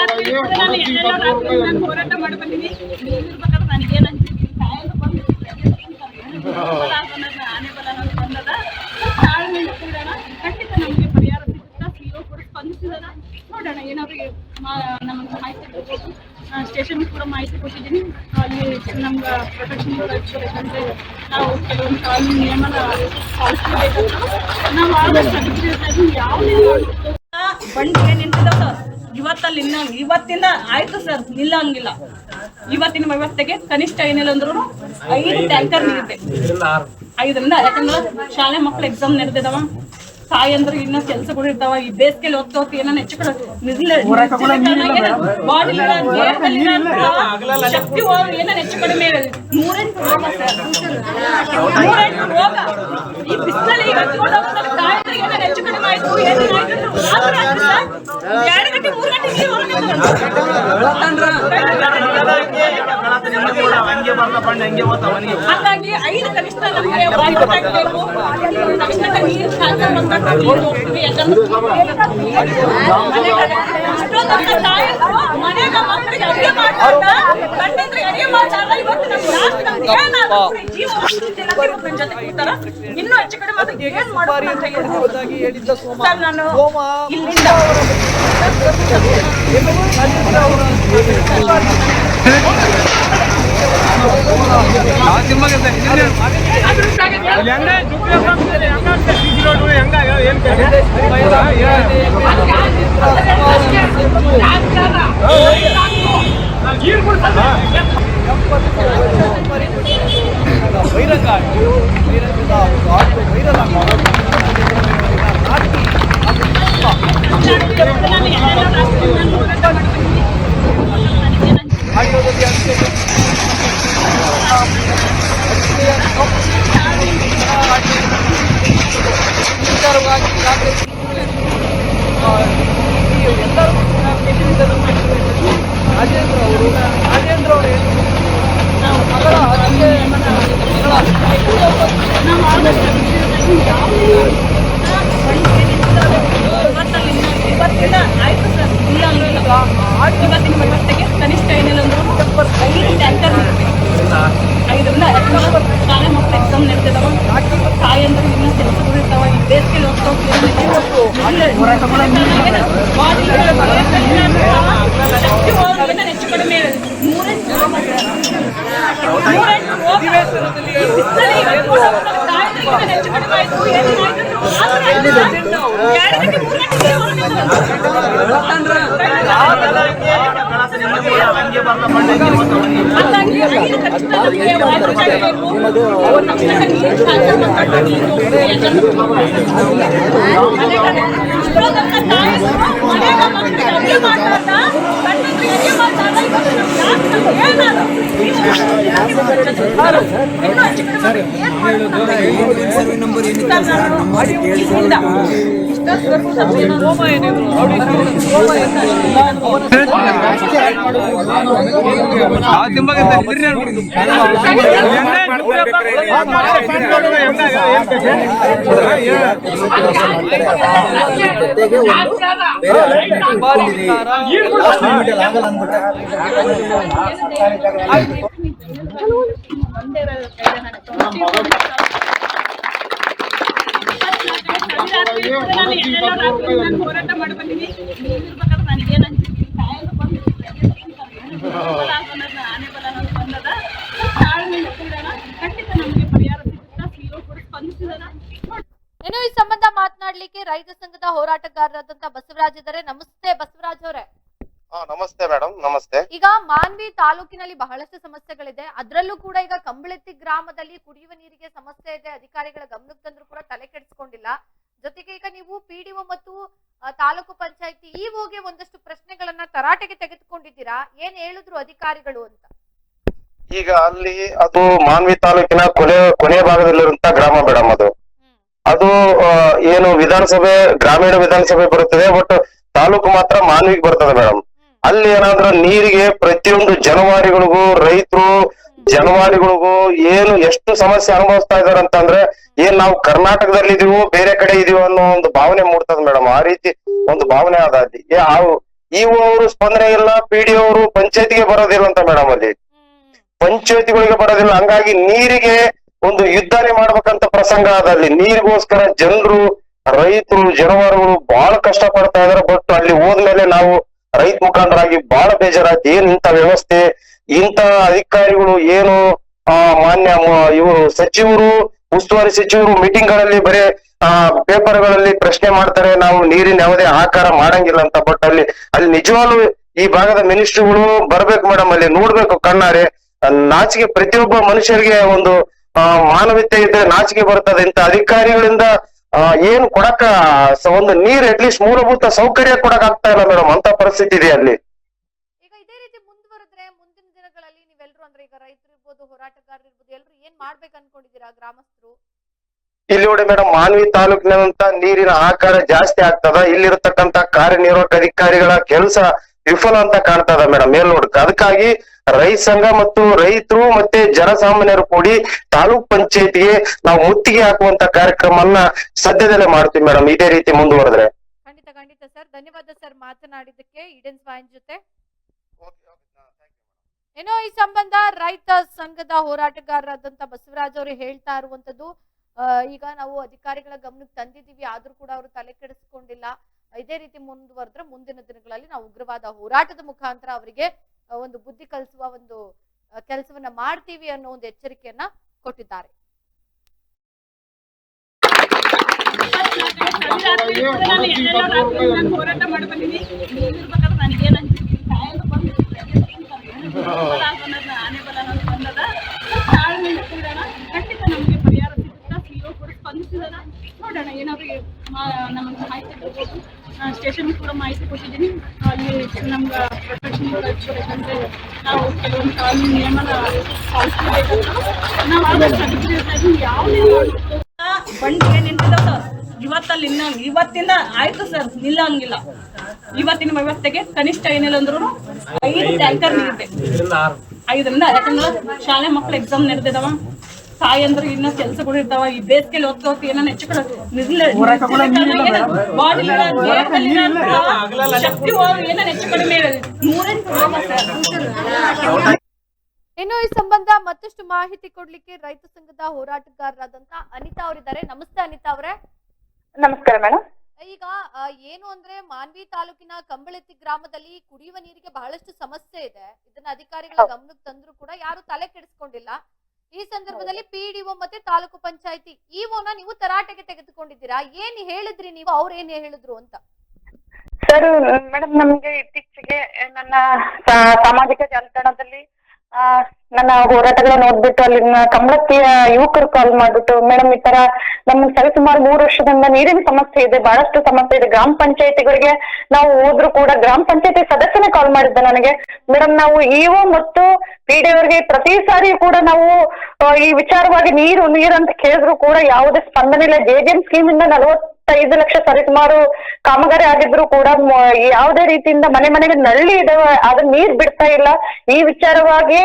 Speaker 2: ನಾನು ತಗೊಂಡು ನಾನು ಎಲ್ಲೆಲ್ಲೋ ರಾತ್ರಿ ನಾನು ಹೋರಾಟ ಮಾಡಿ ಬಂದೀನಿ. ಕಾಯಲು ಬಂದು ಅನ್ನೋದು ಆನೆ ಬಲ ಅನ್ನೋದು ಬಂದದ. ಖಂಡಿತ ನಮ್ಗೆ ಪರಿಹಾರ ಸಿಗುತ್ತಾ? ಸಿಒ ಕೂಡ ಸ್ಪಂದಿಸಿದಾರ. ನೋಡೋಣ ಏನಾದ್ರು ಮಾ- ಮಾಹಿತಿ ಕೊಡ್ಬೋದು. ಸ್ಟೇಷನ್ ಕೂಡ ಮಾಹಿತಿ ಕೊಟ್ಟಿದ್ದೀನಿ. ಅಲ್ಲಿ ನಮ್ಗೆ ಪ್ರೊಟೆಕ್ಷನ್ ಕಳಿಸ್ಬೇಕಂದ್ರೆ ನಾವು ಕೆಲವೊಂದು ಕಾನೂನು ನಿಯಮನ ಪಾಲಿಸಬೇಕಂತ ನಾವು ಆದಷ್ಟು ಅಧಿಕೃತವಾಗಿ ಯಾವುದೇ ಬಂಡಿಗೆ ನಿಂತಿದ್ದ ಸರ್ ಇನ್ನ ಇವತ್ತಿಂದ ಆಯ್ತು ಸರ್ ನಿಲ್ಲಂಗಿಲ್ಲ. ಇವತ್ತಿನ ವ್ಯವಸ್ಥೆಗೆ ಕನಿಷ್ಠ ಏನಿಲ್ಲ ಅಂದ್ರೂ ಐದು ಟ್ಯಾಂಕರ್ ನೀರಿದೆ. ಐದರಿಂದ ಯಾಕಂದ್ರೆ ಶಾಲೆ ಮಕ್ಳು ಎಕ್ಸಾಮ್ ನಡೆದಿದಾವ. ಅಂದ್ರೆ ಇನ್ನ ಕೆಲ್ಸಗಳು ಇರ್ತಾವ. ಈ ಬೇಸಿಗೆಲಿ ಹೊತ್ತು ಹೊತ್ತು ಏನೋ ಹೆಚ್ಚು ಕಡೆ ಬಾಡಿ ಶಕ್ತಿ ಹೋಗಿ ಏನೋ ಹೆಚ್ಚು ಕಡಿಮೆ ನೂರೆಂಟು ರೋಗ ಸರ್. ನೂರೆಂಟು ರೋಗ ಈ ಬಿಸಿಲಲ್ಲಿ ಇವತ್ತು ತಾಯಂದ್ರೆ ಏನೋ ಹೆಚ್ಚು ಕಡಿಮೆ ಆಯ್ತು ಏನೋ ಆಯ್ತು ರಾತ್ರಿ ಆಯ್ತು ಸರ್. ಎರಡು ಗಂಟೆ ಮೂರು ಗಂಟೆ ನೀರು ಹಾಗಾಗಿ ಐದು ಕನಿಷ್ಠ ನಮಗೆ ವಾಟರ್ ಟ್ಯಾಂಕ್ ಬೇಕು. ತಕ್ಷಣ ನೀರು ಮನೆಗ ಮಕ್ಕಳಿಗೆ ಅಡಿಗೆ ಮಾಡ್ಲಾರ್ದ ಗಂಡಂದ್ರೆ ಅಡಿಗೆ ಮಾಡ್ಲಾರ್ದ ಇವತ್ತು ನಮ್ಗೆ ಲಾಸ್ಟ್ ನಮ್ದು ಏನಾದ್ರೂ ಜೀವ ಅಂತ ಜೊತೆ ಕೂತಾರ ಇನ್ನೂ ಹೆಚ್ಚು ಕಡಿಮೆ ಏನ್ ಮಾಡ್ಬೇಕು ಅಂತ ಹೇಳ್ಬೋದು ಸರ್, ನಾನು ಇಲ್ಲಿಂದ
Speaker 3: ನಾವು ತಿಂಬಾಗದಾರ ಇದ್ರಿ
Speaker 2: ನಾವು ಆದಷ್ಟು ಅಧಿಕೃತವಾಗಿ ಯಾವುದೇ ಬಂಡಿಗೆ ನಿಂತಿದ್ದಾವೆ. ಇವತ್ತಲ್ಲಿ ಇವತ್ತಿಂದ ಆಯ್ತು ಸರ್. ಇಲ್ಲ ಅಂದಿಲ್ಲ ಇವತ್ತಿನ ವ್ಯವಸ್ಥೆಗೆ ಕನಿಷ್ಠ ಏನಿಲ್ಲ ಅಂದ್ರೂ ಐದು ಟ್ಯಾಂಕರ್ ನೀರಿದೆ ಐದರಿಂದ ಯಾಕಂದ್ರೆ ಶಾಲೆ ಮಕ್ಕಳು ಎಕ್ಸಾಮ್ ನಡೀತಿದಾವ ತಾಯಿ ಅಂದ್ರೆ ಇನ್ನೂ ಬೇಸಿಗೆ ಹೋಗ್ತಾ ಶಕ್ತಿ ಹೋಗಿ ಏನಾದ್ರು ಹೆಚ್ಚು ಕಡಿಮೆ. ತಾಯಂದ್ರಿಗೆ ಏನಾದ್ರು ಹೆಚ್ಚು ಕಡಿಮೆ ಆಯ್ತು. ಏನೇನು ಆಯ್ತು ಆದ್ರೆ ನಂಬರ್ ಏನಿಲ್ಲ? ಸರ್, ನಮ್ಮ ಇಷ್ಟೊತ್ತವರೆಗೂ ಸ್ವಲ್ಪ ಏನೋ ಹೋಮ ಏನಿದ್ರು ಹೋಮ
Speaker 3: ಆ ತಿಂಬಾಗತ್ತೆ ಇದ್ರಿ
Speaker 2: ಹೋರಾಟ ಮಾಡಿ ಬಂದೀನಿ ಇರ್ಬೇಕಾದ್ರೆ ನನಗೇನು ಅನ್ಸಿತ್ತು ಸಾಯೋದು ಬಂದಿತ್ತು ಆನೆ ಬಲ ಅನ್ನೋದು ಬಂದದ ತಾಳ್ಮೆ ಇಟ್ಕೊಳ್ಳೋಣ. ಖಂಡಿತ ನಮಗೆ ಪರಿಹಾರ ಸಿಗುತ್ತಾ ಸಿಒ ಕೂಡ ಸ್ಪಂದಿಸಿದಾರ
Speaker 1: ಇನ್ನು ಈ ಸಂಬಂಧ ಮಾತನಾಡ್ಲಿಕ್ಕೆ ರೈತ ಸಂಘದ ಹೋರಾಟಗಾರರಾದಂತ ಬಸವರಾಜ್ ಇದ್ದಾರೆ. ನಮಸ್ತೆ ಬಸವರಾಜ್ ಅವರೇ.
Speaker 5: ನಮಸ್ತೆ ಮೇಡಮ್ ನಮಸ್ತೆ.
Speaker 1: ಈಗ ಮಾನ್ವಿ ತಾಲೂಕಿನಲ್ಲಿ ಬಹಳಷ್ಟು ಸಮಸ್ಯೆಗಳಿದೆ. ಅದರಲ್ಲೂ ಕೂಡ ಈಗ ಕಂಬಳೆತ್ತಿ ಗ್ರಾಮದಲ್ಲಿ ಕುಡಿಯುವ ನೀರಿಗೆ ಸಮಸ್ಯೆ ಇದೆ. ಅಧಿಕಾರಿಗಳ ಗಮನಕ್ಕೆ ತಂದ್ರು ಕೂಡ ತಲೆ ಕೆಡಿಸ್ಕೊಂಡಿಲ್ಲ. ಜೊತೆಗೆ ಈಗ ನೀವು ಪಿಡಿಒ ಮತ್ತು ತಾಲೂಕು ಪಂಚಾಯತಿ ಇಒಗೆ ಒಂದಷ್ಟು ಪ್ರಶ್ನೆಗಳನ್ನ ತರಾಟೆಗೆ ತೆಗೆದುಕೊಂಡಿದ್ದೀರಾ? ಏನ್ ಹೇಳಿದ್ರು ಅಧಿಕಾರಿಗಳು ಅಂತ?
Speaker 5: ಈಗ ಅಲ್ಲಿ ಅದು ಮಾನ್ವಿ ತಾಲೂಕಿನ ಕೊನೆ ಕೊನೆಯ ಭಾಗದಲ್ಲಿರುವಂತ ಗ್ರಾಮ ಮೇಡಮ್ ಅದು. ಅದು ಏನು ವಿಧಾನಸಭೆ ಗ್ರಾಮೀಣ ವಿಧಾನಸಭೆ ಬರುತ್ತದೆ ಬಟ್ ತಾಲೂಕು ಮಾತ್ರ ಮಾನ್ವಿಗೆ ಬರ್ತದೆ ಮೇಡಮ್. ಅಲ್ಲಿ ಏನಾದ್ರೂ ನೀರಿಗೆ ಪ್ರತಿಯೊಂದು ಜನವಾರಿಗಳಿಗೂ ರೈತರು ಜನವಾರಿಗಳಿಗೂ ಏನು ಎಷ್ಟು ಸಮಸ್ಯೆ ಅನುಭವಿಸ್ತಾ ಇದಾರೆ ಅಂತಂದ್ರೆ ಏನ್ ನಾವು ಕರ್ನಾಟಕದಲ್ಲಿ ಇದೀವೋ, ಬೇರೆ ಕಡೆ ಇದೀವೋ ಅನ್ನೋ ಒಂದು ಭಾವನೆ ಮೂಡ್ತದ ಮೇಡಮ್. ಆ ರೀತಿ ಒಂದು ಭಾವನೆ ಅದ ಅಲ್ಲಿ. ಇವು ಅವರು ಸ್ಪಂದನೆ ಇಲ್ಲ, ಪಿ ಡಿ ಅವರು ಪಂಚಾಯತಿಗೆ ಬರೋದಿಲ್ಲ ಅಂತ ಮೇಡಮ್ ಅಲ್ಲಿ. ಪಂಚಾಯತಿಗಳಿಗೆ ಬರೋದಿಲ್ಲ. ಹಂಗಾಗಿ ನೀರಿಗೆ ಒಂದು ಯುದ್ಧನೇ ಮಾಡ್ಬೇಕಂತ ಪ್ರಸಂಗ ಅದ ಅಲ್ಲಿ. ನೀರಿಗೋಸ್ಕರ ಜನರು, ರೈತರು ಜನವಾರುಗಳು ಬಹಳ ಕಷ್ಟ ಪಡ್ತಾ ಇದಾರೆ. ಬಟ್ ಅಲ್ಲಿ ಹೋದ್ಮೇಲೆ ನಾವು ರೈತ ಮುಖಂಡರಾಗಿ ಬಹಳ ಬೇಜಾರಾಯ್ತು. ಏನ್ ಇಂತ ವ್ಯವಸ್ಥೆ ಇಂತ ಅಧಿಕಾರಿಗಳು ಏನು, ಆ ಮಾನ್ಯ ಇವರು ಸಚಿವರು ಉಸ್ತುವಾರಿ ಸಚಿವರು ಮೀಟಿಂಗ್ಗಳಲ್ಲಿ ಬರೀ, ಆ ಪೇಪರ್ಗಳಲ್ಲಿ ಪ್ರಶ್ನೆ ಮಾಡ್ತಾರೆ, ನಾವು ನೀರಿನ ಯಾವುದೇ ಆಕಾರ ಮಾಡಂಗಿಲ್ಲ ಅಂತ ಬಟ್ ಅಲ್ಲಿ ಅಲ್ಲಿ ನಿಜವಾಗ್ಲು ಈ ಭಾಗದ ಮಿನಿಸ್ಟ್ರಿಗಳು ಬರ್ಬೇಕು ಮೇಡಮ್ ಅಲ್ಲಿ ನೋಡ್ಬೇಕು ಕಣ್ಣಾರೆ. ನಾಚಿಕೆ ಪ್ರತಿಯೊಬ್ಬ ಮನುಷ್ಯರಿಗೆ ಒಂದು ಮಾನವೀಯತೆ ಇದ್ರೆ ನಾಚಿಕೆ ಬರ್ತದೆ ಇಂತ ಅಧಿಕಾರಿಗಳಿಂದ ಏನು ಕೊಡಕ ಒಂದು ನೀರ್ ಅಟ್ಲೀಸ್ಟ್ ಮೂಲಭೂತ ಸೌಕರ್ಯ ಕೊಡಕ್ ಆಗ್ತಾ ಇಲ್ಲ ಮೇಡಮ್ ಅಂತ ಪರಿಸ್ಥಿತಿ ಇದೆ ಅಲ್ಲಿ.
Speaker 1: ಈಗ ಇದೇ ರೀತಿ ಮುಂದುವರೆದ್ರೆ, ಮುಂದಿನ ದಿನಗಳಲ್ಲಿ ನೀವೆಲ್ಲರೂ ಅಂದ್ರೆ ಈಗ ರೈತರು ಇರ್ಬೋದು, ಹೋರಾಟಗಾರರು ಇರ್ಬೋದು ಎಲ್ಲರೂ ಏನ್ ಮಾಡ್ಬೇಕು ಅನ್ಕೊಂಡಿದ್ದೀರಾ ಗ್ರಾಮಸ್ಥರು
Speaker 5: ಇಲ್ಲಿ ನೋಡಿ ಮೇಡಮ್, ಮಾನ್ವಿ ತಾಲೂಕಿನಂತ ನೀರಿನ ಆಕಾರ ಜಾಸ್ತಿ ಆಗ್ತದ. ಇಲ್ಲಿರತಕ್ಕಂತ ಕಾರ್ಯನಿರ್ವಾಹಕ ಅಧಿಕಾರಿಗಳ ಕೆಲಸ ವಿಫಲ ಅಂತ ಕಾಣ್ತದ ಮೇಡಮ್ ಮೇಲ್ನೋಡಕ್ ಅದಕ್ಕಾಗಿ ರೈತ ಸಂಘ ಮತ್ತು ರೈತರು ಮತ್ತೆ ಜನಸಾಮಾನ್ಯರು ಕೂಡಿ ತಾಲೂಕ್ ಪಂಚಾಯತಿಗೆ ನಾವು ಮುತ್ತಿಗೆ ಹಾಕುವಂತ ಕಾರ್ಯಕ್ರಮವನ್ನ ಸದ್ಯದಲ್ಲೇ ಮಾಡ್ತೀವಿ ಮೇಡಮ್, ಇದೇ ರೀತಿ ಮುಂದುವರೆದ್ರೆ.
Speaker 1: ಖಂಡಿತ ಖಂಡಿತ ಸರ್. ಧನ್ಯವಾದ ಸರ್ ಮಾತನಾಡಿದಕ್ಕೆ ಇಡನ್ ಸ್ವಾಯಿನ್ ಜೊತೆ. ಏನೋ ಈ ಸಂಬಂಧ ರೈತ ಸಂಘದ ಹೋರಾಟಗಾರರಾದಂತ ಬಸವರಾಜ್ ಅವರು ಹೇಳ್ತಾ ಇರುವಂತದ್ದು ಈಗ ನಾವು ಅಧಿಕಾರಿಗಳ ಗಮನಕ್ಕೆ ತಂದಿದ್ದೀವಿ. ಆದ್ರೂ ಕೂಡ ಅವರು ತಲೆ ಕೆಡಿಸ್ಕೊಂಡಿಲ್ಲ. ಇದೇ ರೀತಿ ಮುಂದುವರೆದ್ರೆ ಮುಂದಿನ ದಿನಗಳಲ್ಲಿ ನಾವು ಉಗ್ರವಾದ ಹೋರಾಟದ ಮುಖಾಂತರ ಅವರಿಗೆ ಒಂದು ಬುದ್ಧಿ ಕಲಿಸುವ ಒಂದು ಕೆಲಸವನ್ನ ಮಾಡ್ತೀವಿ ಅನ್ನೋ ಒಂದು ಎಚ್ಚರಿಕೆಯನ್ನ ಕೊಟ್ಟಿದ್ದಾರೆ.
Speaker 2: ಹೋರಾಟ ಮಾಡಿ ಬಂದೀನಿ [LAUGHS] ಇರ್ಬೇಕಾದ್ರೆ ನನಗೇನು ಅನ್ಸಿತ್ತು ಸಾಯೋದು ಬಂದಿತ್ತು ಬಲ ಅನ್ನೋದು ಆನೆ ಬಲ ಅನ್ನೋದು ಬಂದದ ತಾಳ್ಮೆ ಇಟ್ಕೊಳ್ಳೋಣ. ಖಂಡಿತ ನಮಗೆ ಪರಿಹಾರ ಸಿಗುತ್ತಾ ಸಿಒ ಕೂಡ ಸ್ಪಂದಿಸಿದಾರ ನೋಡೋಣ ಏನಾದ್ರು ನಮಗೆ ಮಾಹಿತಿ ಕೊಡ್ಬೋದು. ಸ್ಟೇಷನ್ ಕೂಡ ಮಾಹಿತಿ ಕೊಟ್ಟಿದ್ದೀನಿ. ಅಲ್ಲಿ ನಮ್ಗೆ ಪ್ರೊಟೆಕ್ಷನ್ ಕಳಿಸ್ಕೊಬೇಕಂದ್ರೆ ನಾವು ಕೆಲವೊಂದು ಕಾನೂನು ನಿಯಮನ ಪಾಲಿಸಬೇಕಂತ ನಾವು ಆದಷ್ಟು ಅಧಿಕೃತ ಯಾವುದೇ ಬಂಡಿಗೆ ನಿಂತಿದ್ದಾವ ಸರ್. ಇವತ್ತಲ್ಲಿ ಇನ್ನ ಇವತ್ತಿಂದ ಆಯ್ತು ಸರ್. ನಿಲ್ಲಂಗಿಲ್ಲ ಇವತ್ತಿನ ವ್ಯವಸ್ಥೆಗೆ ಕನಿಷ್ಠ ಏನಿಲ್ಲ ಅಂದ್ರು ಐದು ಟ್ಯಾಂಕರ್ ನೀರಿದೆ. ಐದರಿಂದ ಯಾಕಂದ್ರೆ ಶಾಲೆ ಮಕ್ಳು ಎಕ್ಸಾಮ್ ನಡೆದಿದಾವ. ತಾಯಂದ್ರು ಇನ್ನ ಕೆಲ್ಸಗಳು ಇರ್ತಾವ ಈ ಬೇಸಿಗೆಲಿ ಹೊತ್ತು ಹೊತ್ತು ಏನೋ ಹೆಚ್ಚು ಕಡೆ ಬಾಡಿ. ಶಕ್ತಿ ಏನೋ ಹೆಚ್ಚು ಕಡಿಮೆ ಮೂರೆಂಟು ಹೋಮ ಸರ್
Speaker 1: ಇನ್ನು ಈ ಸಂಬಂಧ ಮತ್ತಷ್ಟು ಮಾಹಿತಿ ಕೊಡ್ಲಿಕ್ಕೆ ರೈತ ಸಂಘದ ಹೋರಾಟಗಾರರಾದಂತ ಅನಿತಾ ಅವರಿದ್ದಾರೆ. ನಮಸ್ತೆ ಅನಿತಾ ಅವರೇ.
Speaker 6: ನಮಸ್ಕಾರ ಮೇಡಮ್
Speaker 1: ಈಗ ಏನು ಅಂದ್ರೆ ಮಾನ್ವಿ ತಾಲೂಕಿನ ಕಂಬಳೆತ್ತಿ ಗ್ರಾಮದಲ್ಲಿ ಕುಡಿಯುವ ನೀರಿಗೆ ಬಹಳಷ್ಟು ಸಮಸ್ಯೆ ಇದೆ. ಇದನ್ನ ಅಧಿಕಾರಿಗಳ. ಗಮನಕ್ಕೆ ತಂದ್ರು ಕೂಡ ಯಾರು ತಲೆ ಕೆಡಿಸ್ಕೊಂಡಿಲ್ಲ. ಈ ಸಂದರ್ಭದಲ್ಲಿ ಪಿಡಿಒ ಮತ್ತೆ ತಾಲೂಕು ಪಂಚಾಯತಿ ಇಒನ ನೀವು ತರಾಟೆಗೆ ತೆಗೆದುಕೊಂಡಿದ್ದೀರಾ? ಏನ್ ಹೇಳಿದ್ರಿ ನೀವು? ಅವ್ರ ಏನ್ ಹೇಳಿದ್ರು ಅಂತ?
Speaker 6: ಸರ್ ಮೇಡಮ್ ನಮ್ಗೆ ಇತ್ತೀಚೆಗೆ ನನ್ನ ಸಾಮಾಜಿಕ ಜಾಲತಾಣದಲ್ಲಿ ಆ, ನನ್ನ ಹೋರಾಟಗಳ ನೋಡ್ಬಿಟ್ಟು ಅಲ್ಲಿನ ಕಮಲಕ್ಕಿಯ ಯುವಕರು ಕಾಲ್ ಮಾಡ್ಬಿಟ್ಟು ಮೇಡಮ್ ಈ ತರ ನಮ್ ಸರಿಸುಮಾರು ಮೂರು ವರ್ಷದಿಂದ ನೀರಿನ ಸಮಸ್ಯೆ ಇದೆ ಬಹಳಷ್ಟು ಸಮಸ್ಯೆ ಇದೆ. ಗ್ರಾಮ ಪಂಚಾಯತಿಗಳಿಗೆ ನಾವು ಹೋದ್ರು ಕೂಡ ಗ್ರಾಮ ಪಂಚಾಯತಿ ಸದಸ್ಯನೇ ಕಾಲ್ ಮಾಡಿದ್ದೆ ನನಗೆ. ಮೇಡಮ್ ನಾವು ಇಒ ಮತ್ತು ಪಿಡಿಒರಿಗೆ ಪ್ರತಿ ಸಾರಿ ಕೂಡ ನಾವು ಈ ವಿಚಾರವಾಗಿ ನೀರು ನೀರು ಅಂತ ಕೇಳಿದ್ರು ಕೂಡ ಯಾವುದೇ ಸ್ಪಂದನೆ ಇಲ್ಲ. ಜೆ ಜೆ ಸ್ಕೀಮ್ ಇಂದ ನಲವತ್ತೈದು ಲಕ್ಷ ಸರಿಸುಮಾರು ಕಾಮಗಾರಿ ಆಗಿದ್ರು ಕೂಡ ಯಾವುದೇ ರೀತಿಯಿಂದ ಮನೆ ಮನೆಗೆ ನಳ್ಳಿ ಇದಾವೆ ಅದ್ರ ನೀರ್ ಬಿಡ್ತಾ ಇಲ್ಲ. ಈ ವಿಚಾರವಾಗಿ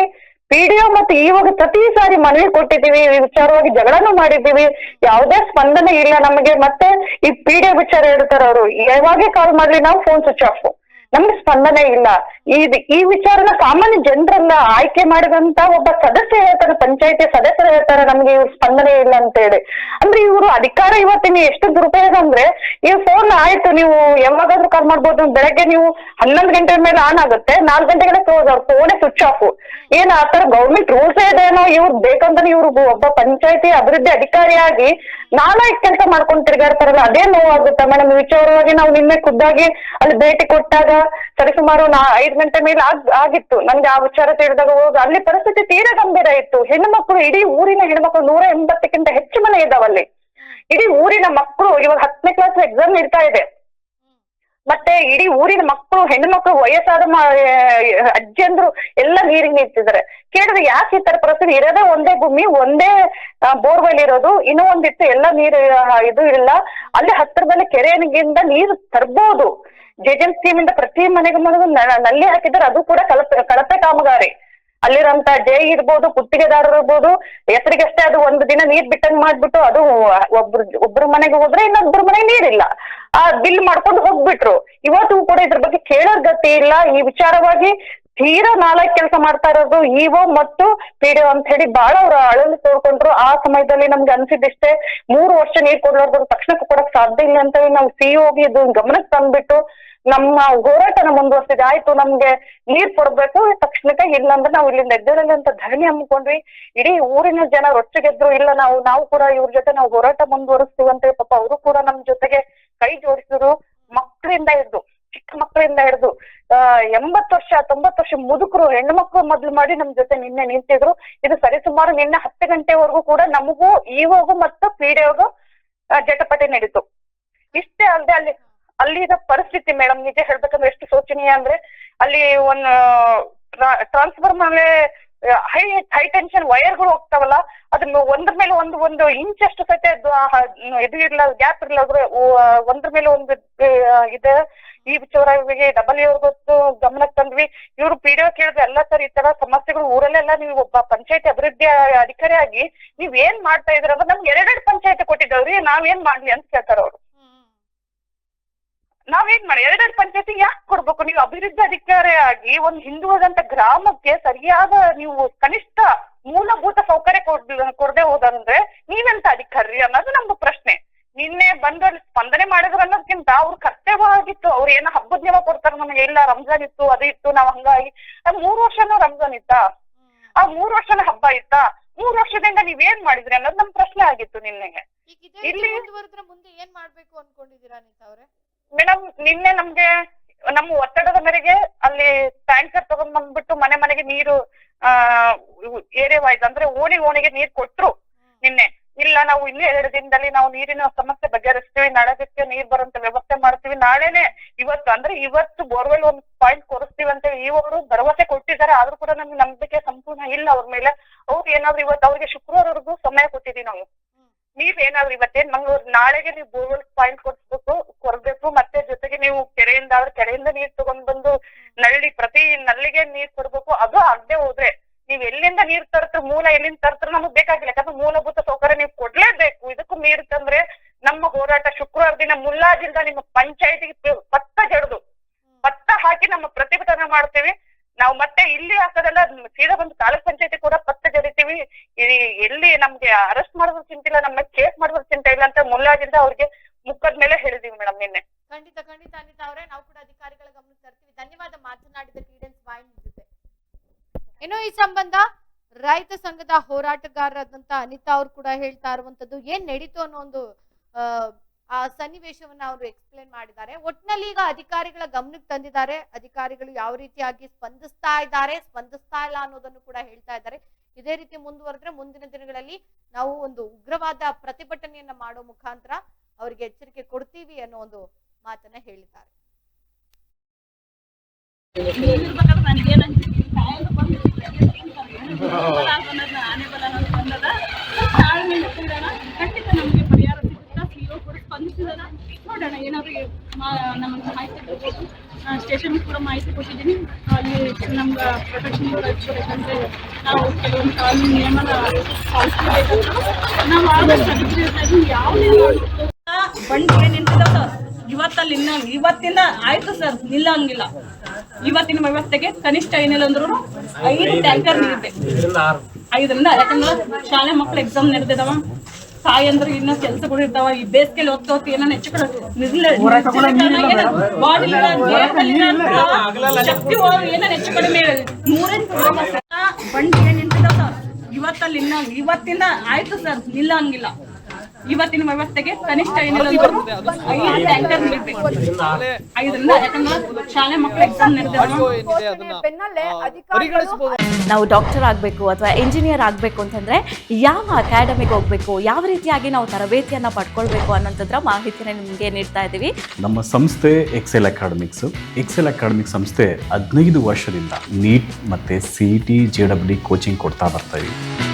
Speaker 6: ಪಿಡಿಒ ಮತ್ತು ಇವಾಗ ಪ್ರತಿ ಸಾರಿ ಮನವಿ ಕೊಟ್ಟಿದ್ದೀವಿ. ಈ ವಿಚಾರವಾಗಿ ಜಗಳಾನೂ ಮಾಡಿದ್ದೀವಿ. ಯಾವುದೇ ಸ್ಪಂದನೆ ಇಲ್ಲ ನಮಗೆ. ಮತ್ತೆ ಈ ಪಿಡಿಒ ವಿಚಾರ ಹೇಳ್ತಾರ ಅವರು ಯಾವಾಗೆ ಕಾಲ್ ಮಾಡ್ಲಿ ನಾವು ಫೋನ್ ಸ್ವಿಚ್ ಆಫ್ ನಮ್ಗೆ ಸ್ಪಂದನೆ ಇಲ್ಲ. ಈ ಈ ವಿಚಾರನ ಸಾಮಾನ್ಯ ಜನರನ್ನ ಆಯ್ಕೆ ಮಾಡಿದಂತ ಒಬ್ಬ ಸದಸ್ಯ ಹೇಳ್ತಾರೆ, ಪಂಚಾಯತಿ ಸದಸ್ಯರು ಹೇಳ್ತಾರೆ, ನಮ್ಗೆ ಇವ್ರ ಸ್ಪಂದನೆ ಇಲ್ಲ ಅಂತ ಹೇಳಿ ಅಂದ್ರೆ ಇವರು ಅಧಿಕಾರ ಇವತ್ತಿನ ಎಷ್ಟು ದುರುಪಯೋಗ ಅಂದ್ರೆ, ಈ ಫೋನ್ ಆಯ್ತು, ನೀವು ಯಾವಾಗಾದ್ರೂ ಕಾಲ್ ಮಾಡ್ಬೋದು, ಬೆಳಗ್ಗೆ ನೀವು ಹನ್ನೊಂದು ಗಂಟೆ ಮೇಲೆ ಆನ್ ಆಗುತ್ತೆ, ನಾಲ್ಕು ಗಂಟೆಗೆಲ್ಲ ಕ್ಲೋಸ್ ಅವ್ರ ಫೋನೇ ಸ್ವಿಚ್ ಆಫ್ ಏನ್ ಆತರ ತರ ಗೌರ್ಮೆಂಟ್ ರೂಲ್ಸ್ ಇದೇನೋ, ಇವ್ರು ಬೇಕಂತಾನೆ ಇವ್ರು ಒಬ್ಬ ಪಂಚಾಯತಿ ಅಭಿವೃದ್ಧಿ ಅಧಿಕಾರಿಯಾಗಿ ನಾಲ್ಕು ಕೆಲಸ ಮಾಡ್ಕೊಂಡು ತಿರ್ಗಾಡ್ತಾರಲ್ಲ, ಅದೇ ನೋವಾಗುತ್ತೆ. ಮೇಡಮ್, ವಿಚಾರವಾಗಿ ನಾವು ನಿನ್ನೆ ಖುದ್ದಾಗಿ ಅಲ್ಲಿ ಭೇಟಿ ಕೊಟ್ಟಾಗ ಸರಿಸುಮಾರು ನಾ ಐದು ಗಂಟೆ ಮೇಲೆ ಆಗ್ ಆಗಿತ್ತು. ನನ್ಗೆ ಆ ವಿಚಾರ ತಿಳಿದಾಗ ಹೋಗಿ ಅಲ್ಲಿ ಪರಿಸ್ಥಿತಿ ತೀರಾ ಗಂಭೀರ ಇತ್ತು. ಹೆಣ್ಣು ಮಕ್ಕಳು ಇಡೀ ಊರಿನ ಹೆಣ್ಮಕ್ಳು ನೂರ ಎಂಬತ್ತಕ್ಕಿಂತ ಹೆಚ್ಚು ಮನೆ ಇದಾವಲ್ಲಿ ಇಡೀ ಊರಿನ ಮಕ್ಕಳು ಇವಾಗ ಹತ್ತನೇ ಕ್ಲಾಸ್ ಎಕ್ಸಾಮ್ ಇರ್ತಾ ಇದೆ. ಮತ್ತೆ ಇಡೀ ಊರಿನ ಮಕ್ಕಳು, ಹೆಣ್ಣು ಮಕ್ಕಳು ವಯಸ್ಸಾದ ಅಜ್ಜಂದ್ರು ಎಲ್ಲ ನೀರಿಗೆ ನಿಂತಿದ್ದಾರೆ ಕೇಳಿದ್ರೆ ಯಾಕೆ ಈ ತರ ಪರಿಸ್ಥಿತಿ? ಇರೋದೇ ಒಂದೇ ಭೂಮಿ, ಒಂದೇ ಬೋರ್ವೆಲ್ ಇರೋದು. ಇನ್ನೂ ಒಂದಿತ್ತು ಎಲ್ಲ ನೀರು ಇದು ಇಲ್ಲ ಅಲ್ಲಿ ಹತ್ತಿರದಲ್ಲಿ ಕೆರೆಯಿಂದ ನೀರು ತರ್ಬೋದು. ಜೆಜೆನ್ ಸ್ಕೀಮ್ ಇಂದ ಪ್ರತಿ ಮನೆಗೆ ಮನೆಗೂ ನಲ್ಲಿ ಹಾಕಿದ್ದಾರೆ. ಅದು ಕೂಡ ಕಳಪೆ ಕಳಪೆ ಕಾಮಗಾರಿ. ಅಲ್ಲಿರೋಂತ ಜೈ ಇರ್ಬೋದು, ಗುತ್ತಿಗೆದಾರರು ಇರ್ಬೋದು ಹೆಸರಿಗಷ್ಟೇ ಅದು ಒಂದು ದಿನ ನೀರ್ ಬಿಟ್ಟಂಗ್ ಮಾಡ್ಬಿಟ್ಟು ಅದು ಒಬ್ರು ಒಬ್ರು ಮನೆಗೆ ಹೋದ್ರೆ ಇನ್ನೊಬ್ರ ಮನೆಗೆ ನೀರಿಲ್ಲ. ಆ ಬಿಲ್ ಮಾಡ್ಕೊಂಡು ಹೋಗ್ಬಿಟ್ರು. ಇವತ್ತು ಕೂಡ ಇದ್ರ ಬಗ್ಗೆ ಕೇಳೋರ್ ಗತಿ ಇಲ್ಲ. ಈ ವಿಚಾರವಾಗಿ ತೀರಾ ನಾಲ್ಕು ಕೆಲಸ ಮಾಡ್ತಾ ಇರೋದು ಇಒ ಮತ್ತು ಪಿಡಿಒ ಅಂತ ಹೇಳಿ ಬಹಳ ಅವ್ರ ಅಳಲು ತೋರ್ಕೊಂಡ್ರು ಆ ಸಮಯದಲ್ಲಿ ನಮ್ಗೆ ಅನ್ಸಿದ್ದಷ್ಟೇ ಮೂರು ವರ್ಷ ನೀರ್ ಕೊಡ್ಲಾರ್ದು ತಕ್ಷಣಕ್ಕೆ ಕೊಡಕ್ ಸಾಧ್ಯ ಇಲ್ಲ ಅಂತ ಹೇಳಿ ನಾವು ಸಿಇಒಗೆ ಇದು ಗಮನಕ್ಕೆ ತಂದ್ಬಿಟ್ಟು ನಮ್ಮ ಹೋರಾಟನ ಮುಂದುವರ್ಸಿದೆ. ಆಯ್ತು, ನಮ್ಗೆ ನೀರ್ ಕೊಡ್ಬೇಕು, ತಕ್ಷಣಕ್ಕೆ ಇಲ್ಲ ಅಂದ್ರೆ ನಾವು ಇಲ್ಲಿಂದ ಎದ್ದೇಳಲ್ಲ ಅಂತ ಧರಣಿ ಹಮ್ಮಿಕೊಂಡ್ವಿ. ಇಡೀ ಊರಿನ ಜನ ರೊಚ್ಚಿಗೆದ್ರು ಇಲ್ಲ, ನಾವು ನಾವು ಕೂಡ ಇವ್ರ ಜೊತೆ ನಾವು ಹೋರಾಟ ಮುಂದುವರಿಸ್ತೀವಿ ಅಂತ ಪಾಪ ಅವರು ಕೂಡ ನಮ್ ಜೊತೆಗೆ ಕೈ ಜೋಡಿಸಿದ್ರು. ಮಕ್ಕಳಿಂದ ಹಿಡ್ದು, ಚಿಕ್ಕ ಮಕ್ಕಳಿಂದ ಹಿಡ್ದು, ಆ, ಎಂಬತ್ತು ವರ್ಷ, ತೊಂಬತ್ತು ವರ್ಷ ಮುದುಕರು ಹೆಣ್ಣು ಮಕ್ಕಳು ಮೊದ್ಲು ಮಾಡಿ ನಮ್ ಜೊತೆ ನಿನ್ನೆ ನಿಂತಿದ್ರು. ಇದು ಸರಿಸುಮಾರು ನಿನ್ನೆ ಹತ್ತು ಗಂಟೆವರೆಗೂ ಕೂಡ ನಮಗೂ ಇವಾಗೂ ಮತ್ತು ಪೀಡೆಗೂ ಜಟಪಟಿ ನಡೀತು. ಇಷ್ಟೇ ಅಲ್ಲದೆ ಅಲ್ಲಿ ಅಲ್ಲಿನ ಪರಿಸ್ಥಿತಿ ಮೇಡಮ್, ನಿಜ ಹೇಳ್ಬೇಕಂದ್ರೆ ಎಷ್ಟು ಶೋಚನೀಯ ಅಂದ್ರೆ ಅಲ್ಲಿ ಒಂದು ಟ್ರಾನ್ಸ್ಫರ್ ಮೇಲೆ ಹೈ ಹೈ ಟೆನ್ಷನ್ ವೈರ್ಗಳು ಹೋಗ್ತಾವಲ್ಲ, ಅದನ್ನ ಒಂದ್ರ ಮೇಲೆ ಒಂದು ಒಂದು ಇಂಚ್ ಅಷ್ಟು ಸಹಿತ ಇದು ಇಲ್ಲ ಗ್ಯಾಪ್ ಇರ್ಲ ಒಂದ್ರ ಮೇಲೆ ಒಂದು ಇದೆ. ಈ ವಿಚಾರವಾಗಿ ಡಬಲ್ ಗೊತ್ತು ಗಮನಕ್ಕೆ ತಂದ್ವಿ. ಇವ್ರು ಪಿಡಿಒ ಕೇಳಿದ್ರೆ ಎಲ್ಲ ಸರ್ ಈ ತರ ಸಮಸ್ಯೆಗಳು ಊರಲ್ಲೆಲ್ಲ ನೀವು ಒಬ್ಬ ಪಂಚಾಯತಿ ಅಭಿವೃದ್ಧಿ ಅಧಿಕಾರಿಯಾಗಿ ನೀವ್ ಏನ್ ಮಾಡ್ತಾ ಇದ್ರ ಅಂದ್ರೆ ನಮ್ಗೆ ಎರಡೆರಡು ಪಂಚಾಯತಿ ಕೊಟ್ಟಿದ್ದವ್ರಿ ಏನ್ ಮಾಡ್ಲಿ ಅಂತ ಕೇಳ್ತಾರ ಅವ್ರು ನಾವೇನ್ ಮಾಡಿ ಎರಡೆರಡು ಪಂಚಾಯತಿ ಯಾಕೆ ಕೊಡ್ಬೇಕು? ನೀವು ಅಭಿವೃದ್ಧಿ ಅಧಿಕಾರಿ ಆಗಿ ಒಂದು ಹಿಂದುಳಿದಂತ ಗ್ರಾಮಕ್ಕೆ ಸರಿಯಾದ ನೀವು ಕನಿಷ್ಠ ಮೂಲಭೂತ ಸೌಕರ್ಯ ಕೊಡ್ ಕೊಡದೆ ಹೋದಂದ್ರೆ ನೀವೆಂತ ಅಧಿಕಾರಿ ಅನ್ನೋದು ನಮ್ದು ಪ್ರಶ್ನೆ. ನಿನ್ನೆ ಬಂದು ಸ್ಪಂದನೆ ಮಾಡಿದ್ರು ಅನ್ನೋದ್ಕಿಂತ ಅವ್ರ ಕರ್ತವ್ಯ ಆಗಿತ್ತು ಅವ್ರು ಏನ ಹಬ್ಬದ ನಿಯಮ ಕೊಡ್ತಾರ ನಮಗೆ ಇಲ್ಲ ರಂಜಾನ್ ಇತ್ತು ಅದು ಇತ್ತು ನಾವ್ ಹಂಗಾಗಿ. ಮೂರ್ ವರ್ಷನೂ ರಂಜಾನ್ ಇತ್ತಾ? ಆ ಮೂರ್ ವರ್ಷನ ಹಬ್ಬ ಇತ್ತಾ? ಮೂರ್ ವರ್ಷದಿಂದ ನೀವ್ ಏನ್ ಮಾಡಿದ್ರಿ ಅನ್ನೋದು ನಮ್ ಪ್ರಶ್ನೆ ಆಗಿತ್ತು ನಿನ್ನೆಗೆ. ಇಲ್ಲಿ-
Speaker 1: ಮುಂದೆ ಏನ್ ಮಾಡ್ಬೇಕು ಅನ್ಕೊಂಡಿದೀರಾ ಅನಿತಾ ಅವ್ರೆ?
Speaker 6: ಮೇಡಮ್ ನಿನ್ನೆ ನಮ್ಗೆ ನಮ್ಮ ಒತ್ತಡದ ಮೇರೆಗೆ ಅಲ್ಲಿ ಟ್ಯಾಂಕರ್ ತಗೊಂಡ್ ಬಂದ್ಬಿಟ್ಟು ಮನೆ ಮನೆಗೆ ನೀರು, ಆ ಏರಿಯಾ ವೈಸ್ ಅಂದ್ರೆ ಓಣಿ ಓಣಿಗೆ ನೀರ್ ಕೊಟ್ರು ನಿನ್ನೆ. ಇಲ್ಲ, ನಾವು ಇನ್ನೂ ಎರಡು ದಿನದಲ್ಲಿ ನಾವು ನೀರಿನ ಸಮಸ್ಯೆ ಬಗೆಹರಿಸ್ತೀವಿ ನಾಳೆದಕ್ಕೆ ನೀರ್ ಬರುವಂತ ವ್ಯವಸ್ಥೆ ಮಾಡ್ತೀವಿ, ನಾಳೆನೆ ಇವತ್ತು ಅಂದ್ರೆ ಇವತ್ತು ಬೋರ್ವೆಲ್ ಒಂದು ಪಾಯಿಂಟ್ ಕೊಡಿಸ್ತೀವಿ ಅಂತ ಇವರು ಭರವಸೆ ಕೊಟ್ಟಿದ್ದಾರೆ, ಆದ್ರೂ ಕೂಡ ನಮ್ಗೆ ನಂಬಿಕೆ ಸಂಪೂರ್ಣ ಇಲ್ಲ ಅವ್ರ ಮೇಲೆ. ಅವ್ರು ಏನಾದ್ರು ಇವತ್ತು ಅವ್ರಿಗೆ ಶುಕ್ರವಾರವರೆಗೂ ಸಮಯ ಕೊಟ್ಟಿದೀವಿ ನಾವು. ನೀವ್ ಏನಾದ್ರು ಇವತ್ತೇನ್ ಮಂಗಳೂರು ನಾಳೆಗೆ ನೀವು ಬೋರ್ವೆಲ್ ಪಾಯಿಂಟ್ ಕೊಡ್ಸ್ಬೇಕು ಕೊಡ್ಬೇಕು, ಮತ್ತೆ ಜೊತೆಗೆ ನೀವು ಕೆರೆಯಿಂದ ಆದ್ರೆ ಕೆರೆಯಿಂದ ನೀರ್ ತಗೊಂಡ್ ಬಂದು ನಳ್ಳಿ ಪ್ರತಿ ನಳ್ಳಿಗೆ ನೀರ್ ಕೊಡ್ಬೇಕು, ಅದು ಆಗದೆ ಹೋದ್ರೆ ನೀವ್ ಎಲ್ಲಿಂದ ನೀರ್ ತರ್ತೀರ, ಮೂಲ ಎಲ್ಲಿಂದ ತರ್ತ್ರ ನಮಗ್ ಬೇಕಾಗಿಲ್ಲ. ಯಾಕಂದ್ರೆ ಮೂಲಭೂತ ಸೌಕರ್ಯ ನೀವು ಕೊಡ್ಲೇಬೇಕು. ಇದಕ್ಕೂ ನೀರ್ ತಂದ್ರೆ ನಮ್ಮ ಹೋರಾಟ ಶುಕ್ರವಾರ ದಿನ ಮುಲ್ಲಾಜಿಂದ ನಿಮ್ಮ ಪಂಚಾಯತಿಗೆ ಪತ್ತ ಜಡ್ದು. ಪತ್ತ ಹಾಕಿ ನಮ್ಮ ಪ್ರತಿಭಟನೆ ಮಾಡ್ತೀವಿ. ನಾವು ಮತ್ತೆ ಇಲ್ಲಿ ಹಾಕೋದಲ್ಲ ಸೀದಾ ಬಂದು ತಾಲೂಕ್ ಪಂಚಾಯತಿ ಕೂಡ ಪತ್ತ ಜರಿತೀವಿ ಇಲ್ಲಿ ಎಲ್ಲಿ ನಮ್ಗೆ ಅರೆಸ್ಟ್ ಮಾಡಿದ್ರು ಚಿಂತೆ ಇಲ್ಲ ನಮ್ಮ ಕೇಸ್ ಮಾಡಿದ್ರು ಚಿಂತೆ ಇಲ್ಲ ಅಂತ ಮುಲ್ಲಾಜಿಂದ ಅವ್ರಿಗೆ ಮುಖದ ಮೇಲೆ ಹೇಳಿದೀವಿ ಮೇಡಮ್ ನಿನ್ನೆ.
Speaker 1: ಖಂಡಿತ ಖಂಡಿತ ಅನಿತಾ ಅವರೇ, ನಾವು ಕೂಡ ಅಧಿಕಾರಿಗಳ ಗಮನ ತರ್ತೀವಿ. ಧನ್ಯವಾದ ಮಾತನಾಡಿದ ಈಡನ್ ಸ್ವಾಮಿ ಜೊತೆ. ಇನ್ನು ಈ ಸಂಬಂಧ ರೈತ ಸಂಘದ ಹೋರಾಟಗಾರರಾದಂತ ಅನಿತಾ ಅವ್ರು ಕೂಡ ಹೇಳ್ತಾ ಇರುವಂತದ್ದು ಏನ್ ನಡೀತು ಅನ್ನೋ ಒಂದು ಸನ್ನಿವೇಶವನ್ನ ಅವರು ಎಕ್ಸ್ಪ್ಲೇನ್ ಮಾಡಿದ್ದಾರೆ. ಒಟ್ನಲ್ಲಿ ಈಗ ಅಧಿಕಾರಿಗಳ ಗಮನಕ್ಕೆ ತಂದಿದ್ದಾರೆ. ಅಧಿಕಾರಿಗಳು ಯಾವ ರೀತಿಯಾಗಿ ಸ್ಪಂದಿಸ್ತಾ ಇದ್ದಾರೆ, ಸ್ಪಂದಿಸ್ತಾ ಇಲ್ಲ ಅನ್ನೋದನ್ನು ಕೂಡ ಹೇಳ್ತಾ ಇದ್ದಾರೆ. ಇದೇ ರೀತಿ ಮುಂದುವರೆದ್ರೆ ಮುಂದಿನ ದಿನಗಳಲ್ಲಿ ನಾವು ಒಂದು ಉಗ್ರವಾದ ಪ್ರತಿಭಟನೆಯನ್ನ ಮಾಡೋ ಮುಖಾಂತರ ಅವರಿಗೆ ಎಚ್ಚರಿಕೆ ಕೊಡ್ತೀವಿ ಅನ್ನೋ ಒಂದು ಮಾತನ್ನ ಹೇಳಿದ್ದಾರೆ.
Speaker 2: ಇರ್ಬೇಕಾದ್ರೆ ಸ್ಪಂದಿಸಿದಾರ ನೋಡೋಣ. ಏನಾದ್ರು ನಮಗೆ ಮಾಹಿತಿ ಕೊಡ್ಬೋದು. ಸ್ಟೇಷನ್ ಕೂಡ ಮಾಹಿತಿ ಕೊಟ್ಟಿದ್ದೀನಿ. ಅಲ್ಲಿ ನಮ್ಗೆ ಪ್ರೊಟೆಕ್ಷನ್ ಕಳಿಸ್ಬೇಕಂದ್ರೆ ನಾವು ಕೆಲವೊಂದು ಕಾನೂನು ನಿಯಮನ ಪಾಲಿಸಬೇಕಂತ ನಾವು ಆದಷ್ಟು ಯಾವುದೇ ಬಂಡಿಗೆ ನಿಂತಿದ್ದಾವ ಸರ್. ಇವತ್ತಲ್ಲಿ ಇನ್ನ ಇವತ್ತಿಂದ ಆಯ್ತು ಸರ್. ನಿಲ್ಲಂಗಿಲ್ಲ ಇವತ್ತಿನ ವ್ಯವಸ್ಥೆಗೆ ಕನಿಷ್ಠ ಏನಿಲ್ಲ ಅಂದ್ರೂ ಐದು ಟ್ಯಾಂಕರ್ ನೀರು ಬೇಕು ಐದರಿಂದ ಯಾಕಂದ್ರೆ ಶಾಲೆ ಮಕ್ಕಳು ಎಕ್ಸಾಮ್ ನಡೆದಿದಾವ. ತಾಯಂದ್ರು ಇನ್ನ ಕೆಲ್ಸಗಳು ಇರ್ತಾವ ಈ ಬೇಸಿಗೆಲಿ ಹೊತ್ತು ಹೊತ್ತು ಏನೋ ಹೆಚ್ಚು ಶಕ್ತಿ ಏನೋ ಹೆಚ್ಚು ಕಡಿಮೆ ಬಂಡಿ ಬಂಡಿಗೆ ನಿಂತಿದ್ದಾವ ಸರ್? ಇವತ್ತಲ್ಲಿ ಇನ್ನ ಇವತ್ತಿಂದ ಆಯ್ತು ಸರ್. ನಿಲ್ಲಂಗಿಲ್ಲ. ಇವತ್ತಿನ ವ್ಯವಸ್ಥೆಗೆ ಕನಿಷ್ಠ ಏನಿಲ್ಲ ಅಂದ್ರೂ ಐದು ಟ್ಯಾಂಕರ್ ನೀರು ಬೇಕು ಐದರಿಂದ ಯಾಕಂದ್ರೆ ಶಾಲೆ ಮಕ್ಳು ಎಕ್ಸಾಮ್
Speaker 7: ನಾವು ಡಾಕ್ಟರ್ ಆಗಬೇಕು ಅಥವಾ ಇಂಜಿನಿಯರ್ ಆಗಬೇಕು ಅಂತಂದ್ರೆ ಯಾವ ಅಕಾಡೆಮಿಗೆ ಹೋಗಬೇಕು ಯಾವ ರೀತಿಯಾಗಿ ನಾವು ತರಬೇತಿಯನ್ನ ಪಡ್ಕೊಳ್ಬೇಕು ಅನ್ನೋಂಥದ್ರ ಮಾಹಿತಿನ ನಿಮಗೆ ನೀಡ್ತಾ ಇದ್ದೀವಿ.
Speaker 8: ನಮ್ಮ ಸಂಸ್ಥೆ ಎಕ್ಸೆಲ್ ಅಕಾಡೆಮಿಕ್ಸ್ ಎಕ್ಸೆಲ್ ಅಕಾಡೆಮಿಕ್ ಸಂಸ್ಥೆ ಹದಿನೈದು ವರ್ಷದಿಂದ ನೀಟ್ ಮತ್ತೆ C E T J W coaching ಕೊಡ್ತಾ ಬರ್ತಾ ಇದ್ದೀವಿ